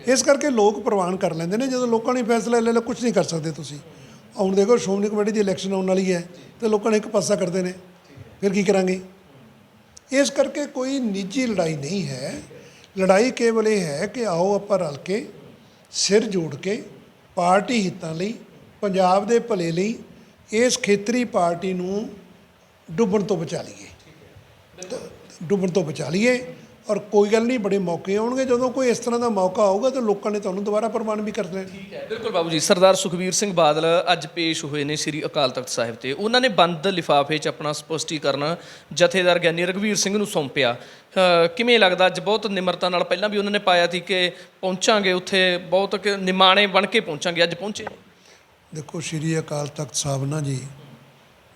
ਇਸ ਕਰਕੇ ਲੋਕ ਪ੍ਰਵਾਨ ਕਰ ਲੈਂਦੇ ਨੇ, ਜਦੋਂ ਲੋਕਾਂ ਨੇ ਫੈਸਲਾ ਲੈ ਲਿਆ ਕੁਝ ਨਹੀਂ ਕਰ ਸਕਦੇ ਤੁਸੀਂ। ਹੁਣ ਦੇਖੋ, ਸ਼੍ਰੋਮਣੀ ਕਮੇਟੀ ਦੀ ਇਲੈਕਸ਼ਨ ਆਉਣ ਵਾਲੀ ਹੈ ਤੇ ਲੋਕਾਂ ਨੇ ਇੱਕ ਪਾਸਾ ਕਰਦੇ ਨੇ। ਫਿਰ ਕੀ ਕਰਾਂਗੇ? ਇਸ ਕਰਕੇ ਕੋਈ ਨਿੱਜੀ ਲੜਾਈ ਨਹੀਂ ਹੈ। ਲੜਾਈ ਕੇਵਲ ਇਹ ਹੈ ਕਿ ਆਓ ਆਪਾਂ ਰਲ ਕੇ ਸਿਰ ਜੋੜ ਕੇ ਪਾਰਟੀ ਹਿੱਤਾਂ ਲਈ, ਪੰਜਾਬ ਦੇ ਭਲੇ ਲਈ, ਇਸ ਖੇਤਰੀ ਪਾਰਟੀ ਨੂੰ ਡੁੱਬਣ ਤੋਂ ਬਚਾ ਲਈਏ। ਡੁੱਬਣ ਤੋਂ ਬਚਾ ਲਈਏ। ਔਰ ਕੋਈ ਗੱਲ ਨਹੀਂ ਬੜੇ ਮੌਕੇ ਆਉਣਗੇ। ਜਦੋਂ ਕੋਈ ਇਸ ਤਰ੍ਹਾਂ ਦਾ ਮੌਕਾ ਆਊਗਾ ਤਾਂ ਲੋਕਾਂ ਨੇ ਤੁਹਾਨੂੰ ਦੁਬਾਰਾ ਪ੍ਰਵਾਨ ਵੀ ਕਰ ਲੈਣਾ ਠੀਕ ਹੈ। ਬਿਲਕੁਲ ਬਾਬੂ ਜੀ ਸਰਦਾਰ ਸੁਖਵੀਰ ਸਿੰਘ ਬਾਦਲ ਅੱਜ ਪੇਸ਼ ਹੋਏ ਨੇ ਸ੍ਰੀ ਅਕਾਲ ਤਖਤ ਸਾਹਿਬ ਤੇ। ਉਹਨਾਂ ਨੇ ਬੰਦ ਲਿਫਾਫੇ 'ਚ ਆਪਣਾ ਸਪਸ਼ਟੀਕਰਨ ਜਥੇਦਾਰ ਗਿਆਨੀ ਰਘਵੀਰ ਸਿੰਘ ਨੂੰ ਸੌਂਪਿਆ। ਕਿਵੇਂ ਲੱਗਦਾ ਅੱਜ ਬਹੁਤ ਨਿਮਰਤਾ ਨਾਲ ਪਹਿਲਾਂ ਵੀ ਉਹਨਾਂ ਨੇ ਪਾਇਆ ਸੀ ਕਿ ਪਹੁੰਚਾਂਗੇ ਉੱਥੇ ਬਹੁਤ ਨਿਮਾਣੇ ਬਣ ਕੇ ਪਹੁੰਚਾਂਗੇ ਅੱਜ ਪਹੁੰਚੇ ਦੇਖੋ ਸ਼੍ਰੀ ਅਕਾਲ ਤਖਤ ਸਾਹਿਬ ਨਾ ਜੀ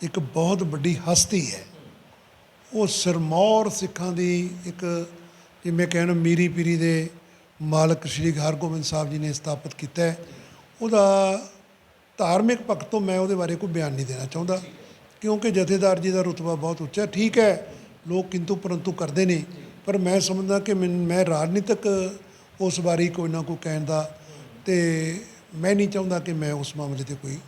ਇੱਕ ਬਹੁਤ ਵੱਡੀ ਹਸਤੀ ਹੈ। ਉਹ ਸਿਰਮੌਰ ਸਿੱਖਾਂ ਦੀ ਇੱਕ ਜਿਵੇਂ ਕਹਿਣ ਮੀਰੀ ਪੀਰੀ ਦੇ ਮਾਲਕ ਸ਼੍ਰੀ ਹਰਗੋਬਿੰਦ ਸਾਹਿਬ ਜੀ ਨੇ ਸਥਾਪਿਤ ਕੀਤਾ ਹੈ। ਉਹਦਾ ਧਾਰਮਿਕ ਪੱਖ ਤੋਂ ਮੈਂ ਉਹਦੇ ਬਾਰੇ ਕੋਈ ਬਿਆਨ ਨਹੀਂ ਦੇਣਾ ਚਾਹੁੰਦਾ, ਕਿਉਂਕਿ ਜਥੇਦਾਰ ਜੀ ਦਾ ਰੁਤਬਾ ਬਹੁਤ ਉੱਚਾ ਠੀਕ ਹੈ, ਲੋਕ ਕਿੰਤੂ ਪਰੰਤੂ ਕਰਦੇ ਨੇ, ਪਰ ਮੈਂ ਸਮਝਦਾ ਕਿ ਮੈਨ- ਮੈਂ ਰਾਜਨੀਤਿਕ ਉਸ ਬਾਰੇ ਕੋਈ ਨਾ ਕੋਈ ਕਹਿਣ ਦਾ ਤੇ ਮੈਂ ਨਹੀਂ ਚਾਹੁੰਦਾ ਕਿ ਮੈਂ ਉਸ ਮਾਮਲੇ ਤੇ ਕੋਈ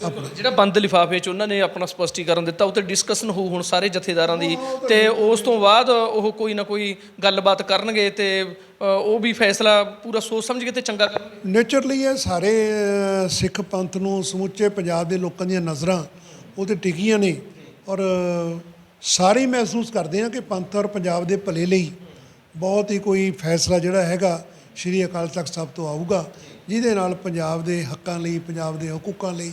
ਜਿਹੜਾ ਬੰਦ ਲਿਫਾਫੇ 'ਚ ਉਹਨਾਂ ਨੇ ਆਪਣਾ ਸਪਸ਼ਟੀਕਰਨ ਦਿੱਤਾ ਉੱਤੇ ਡਿਸਕਸ਼ਨ ਹੋਊ ਹੁਣ ਸਾਰੇ ਜਥੇਦਾਰਾਂ ਦੀ। ਤੇ ਉਸ ਤੋਂ ਬਾਅਦ ਉਹ ਕੋਈ ਨਾ ਕੋਈ ਗੱਲਬਾਤ ਕਰਨਗੇ ਤੇ ਉਹ ਵੀ ਫੈਸਲਾ ਪੂਰਾ ਸੋਚ ਸਮਝ ਕੇ ਤੇ ਚੰਗਾ ਕਰਨਗੇ। ਨੇਚਰਲੀ ਇਹ ਸਾਰੇ ਸਿੱਖ ਪੰਥ ਨੂੰ ਸਮੁੱਚੇ ਪੰਜਾਬ ਦੇ ਲੋਕਾਂ ਦੀਆਂ ਨਜ਼ਰਾਂ, ਉਹ ਤੇ ਟਿਕੀਆਂ ਨੇ। ਔਰ ਸਾਰੇ ਮਹਿਸੂਸ ਕਰਦੇ ਆ ਕਿ ਪੰਥ ਔਰ ਪੰਜਾਬ ਦੇ ਭਲੇ ਲਈ ਬਹੁਤ ਹੀ ਕੋਈ ਫੈਸਲਾ ਜਿਹੜਾ ਹੈਗਾ ਸ਼੍ਰੀ ਅਕਾਲ ਤਖਤ ਸਾਹਿਬ ਤੋਂ ਆਊਗਾ, ਜਿਹਦੇ ਨਾਲ ਪੰਜਾਬ ਦੇ ਹੱਕਾਂ ਲਈ, ਪੰਜਾਬ ਦੇ ਹਕੂਕਾਂ ਲਈ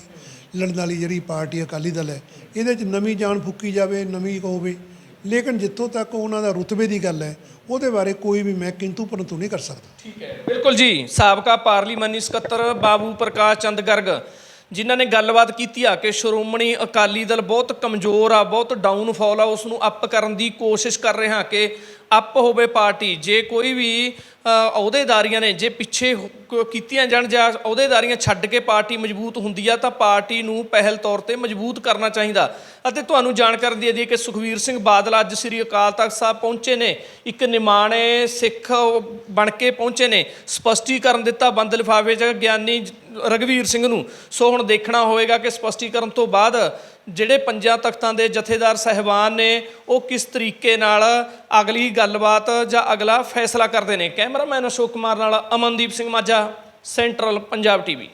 ਲੜਨ ਵਾਲੀ ਜਿਹੜੀ ਪਾਰਟੀ ਅਕਾਲੀ ਦਲ ਹੈ, ਇਹਦੇ 'ਚ ਨਵੀਂ ਜਾਨ ਫੂਕੀ ਜਾਵੇ, ਨਵੀਂ ਹੋਵੇ। ਲੇਕਿਨ ਜਿੱਥੋਂ ਤੱਕ ਉਹਨਾਂ ਦਾ ਰੁਤਬੇ ਦੀ ਗੱਲ ਹੈ, ਉਹਦੇ ਬਾਰੇ ਕੋਈ ਵੀ ਮੈਂ ਕਿੰਤੂ ਪਰੰਤੂ ਨਹੀਂ ਕਰ ਸਕਦਾ। ਠੀਕ ਹੈ। ਬਿਲਕੁਲ ਜੀ, ਸਾਬਕਾ ਪਾਰਲੀਮਾਨੀ ਸਕੱਤਰ ਬਾਬੂ ਪ੍ਰਕਾਸ਼ ਚੰਦ ਗਰਗ, ਜਿਨ੍ਹਾਂ ਨੇ ਗੱਲਬਾਤ ਕੀਤੀ ਆ ਕਿ ਸ਼੍ਰੋਮਣੀ ਅਕਾਲੀ ਦਲ ਬਹੁਤ ਕਮਜ਼ੋਰ ਆ, ਬਹੁਤ ਡਾਊਨਫਾਲ ਆ ਉਸ ਨੂੰ ਅਪ ਕਰਨ ਦੀ ਕੋਸ਼ਿਸ਼ ਕਰ ਰਿਹਾ ਕਿ ਅਪ ਹੋਵੇ ਪਾਰਟੀ। ਜੇ ਕੋਈ ਵੀ ਅਹੁਦੇਦਾਰੀਆਂ ਨੇ, ਜੇ ਪਿੱਛੇ ਕੀਤੀਆਂ ਜਾਣ ਜਾਂ ਅਹੁਦੇਦਾਰੀਆਂ ਛੱਡ ਕੇ ਪਾਰਟੀ ਮਜ਼ਬੂਤ ਹੁੰਦੀ ਆ, ਤਾਂ ਪਾਰਟੀ ਨੂੰ ਪਹਿਲ ਤੌਰ ਤੇ ਮਜ਼ਬੂਤ ਕਰਨਾ ਚਾਹੀਦਾ। ਅਤੇ ਤੁਹਾਨੂੰ ਜਾਣਕਾਰੀ ਦੇ ਦਈਏ ਕਿ ਸੁਖਵੀਰ ਸਿੰਘ ਬਾਦਲ ਅੱਜ ਸ੍ਰੀ ਅਕਾਲ ਤਖਤ ਸਾਹਿਬ ਪਹੁੰਚੇ ਨੇ। ਇੱਕ ਨਿਮਾਣੇ ਸਿੱਖ ਬਣ ਕੇ ਪਹੁੰਚੇ ਨੇ। ਸਪਸ਼ਟੀਕਰਨ ਦਿੱਤਾ ਬੰਦ ਲਿਫਾਫੇ 'ਚ ਗਿਆਨੀ ਜ- ਰਘਵੀਰ ਸਿੰਘ ਨੂੰ। ਸੋ ਹੁਣ ਦੇਖਣਾ ਹੋਵੇਗਾ ਕਿ ਸਪਸ਼ਟੀਕਰਨ ਤੋਂ ਬਾਅਦ ਜਿਹੜੇ ਪੰਜਾਂ ਤਖਤਾਂ ਦੇ ਜਥੇਦਾਰ ਸਹਿਬਾਨ ਨੇ, ਉਹ ਕਿਸ ਤਰੀਕੇ ਨਾਲ ਅਗਲੀ ਗੱਲਬਾਤ ਜਾਂ ਅਗਲਾ ਫੈਸਲਾ ਕਰਦੇ ਨੇ। ਕਹਿ ਕੈਮਰਾਮੈਨ ਅਸ਼ੋਕ ਕੁਮਾਰ ਨਾਲ ਅਮਨਦੀਪ ਸਿੰਘ ਮਾਝਾ ਸੈਂਟਰਲ ਪੰਜਾਬ ਟੀਵੀ।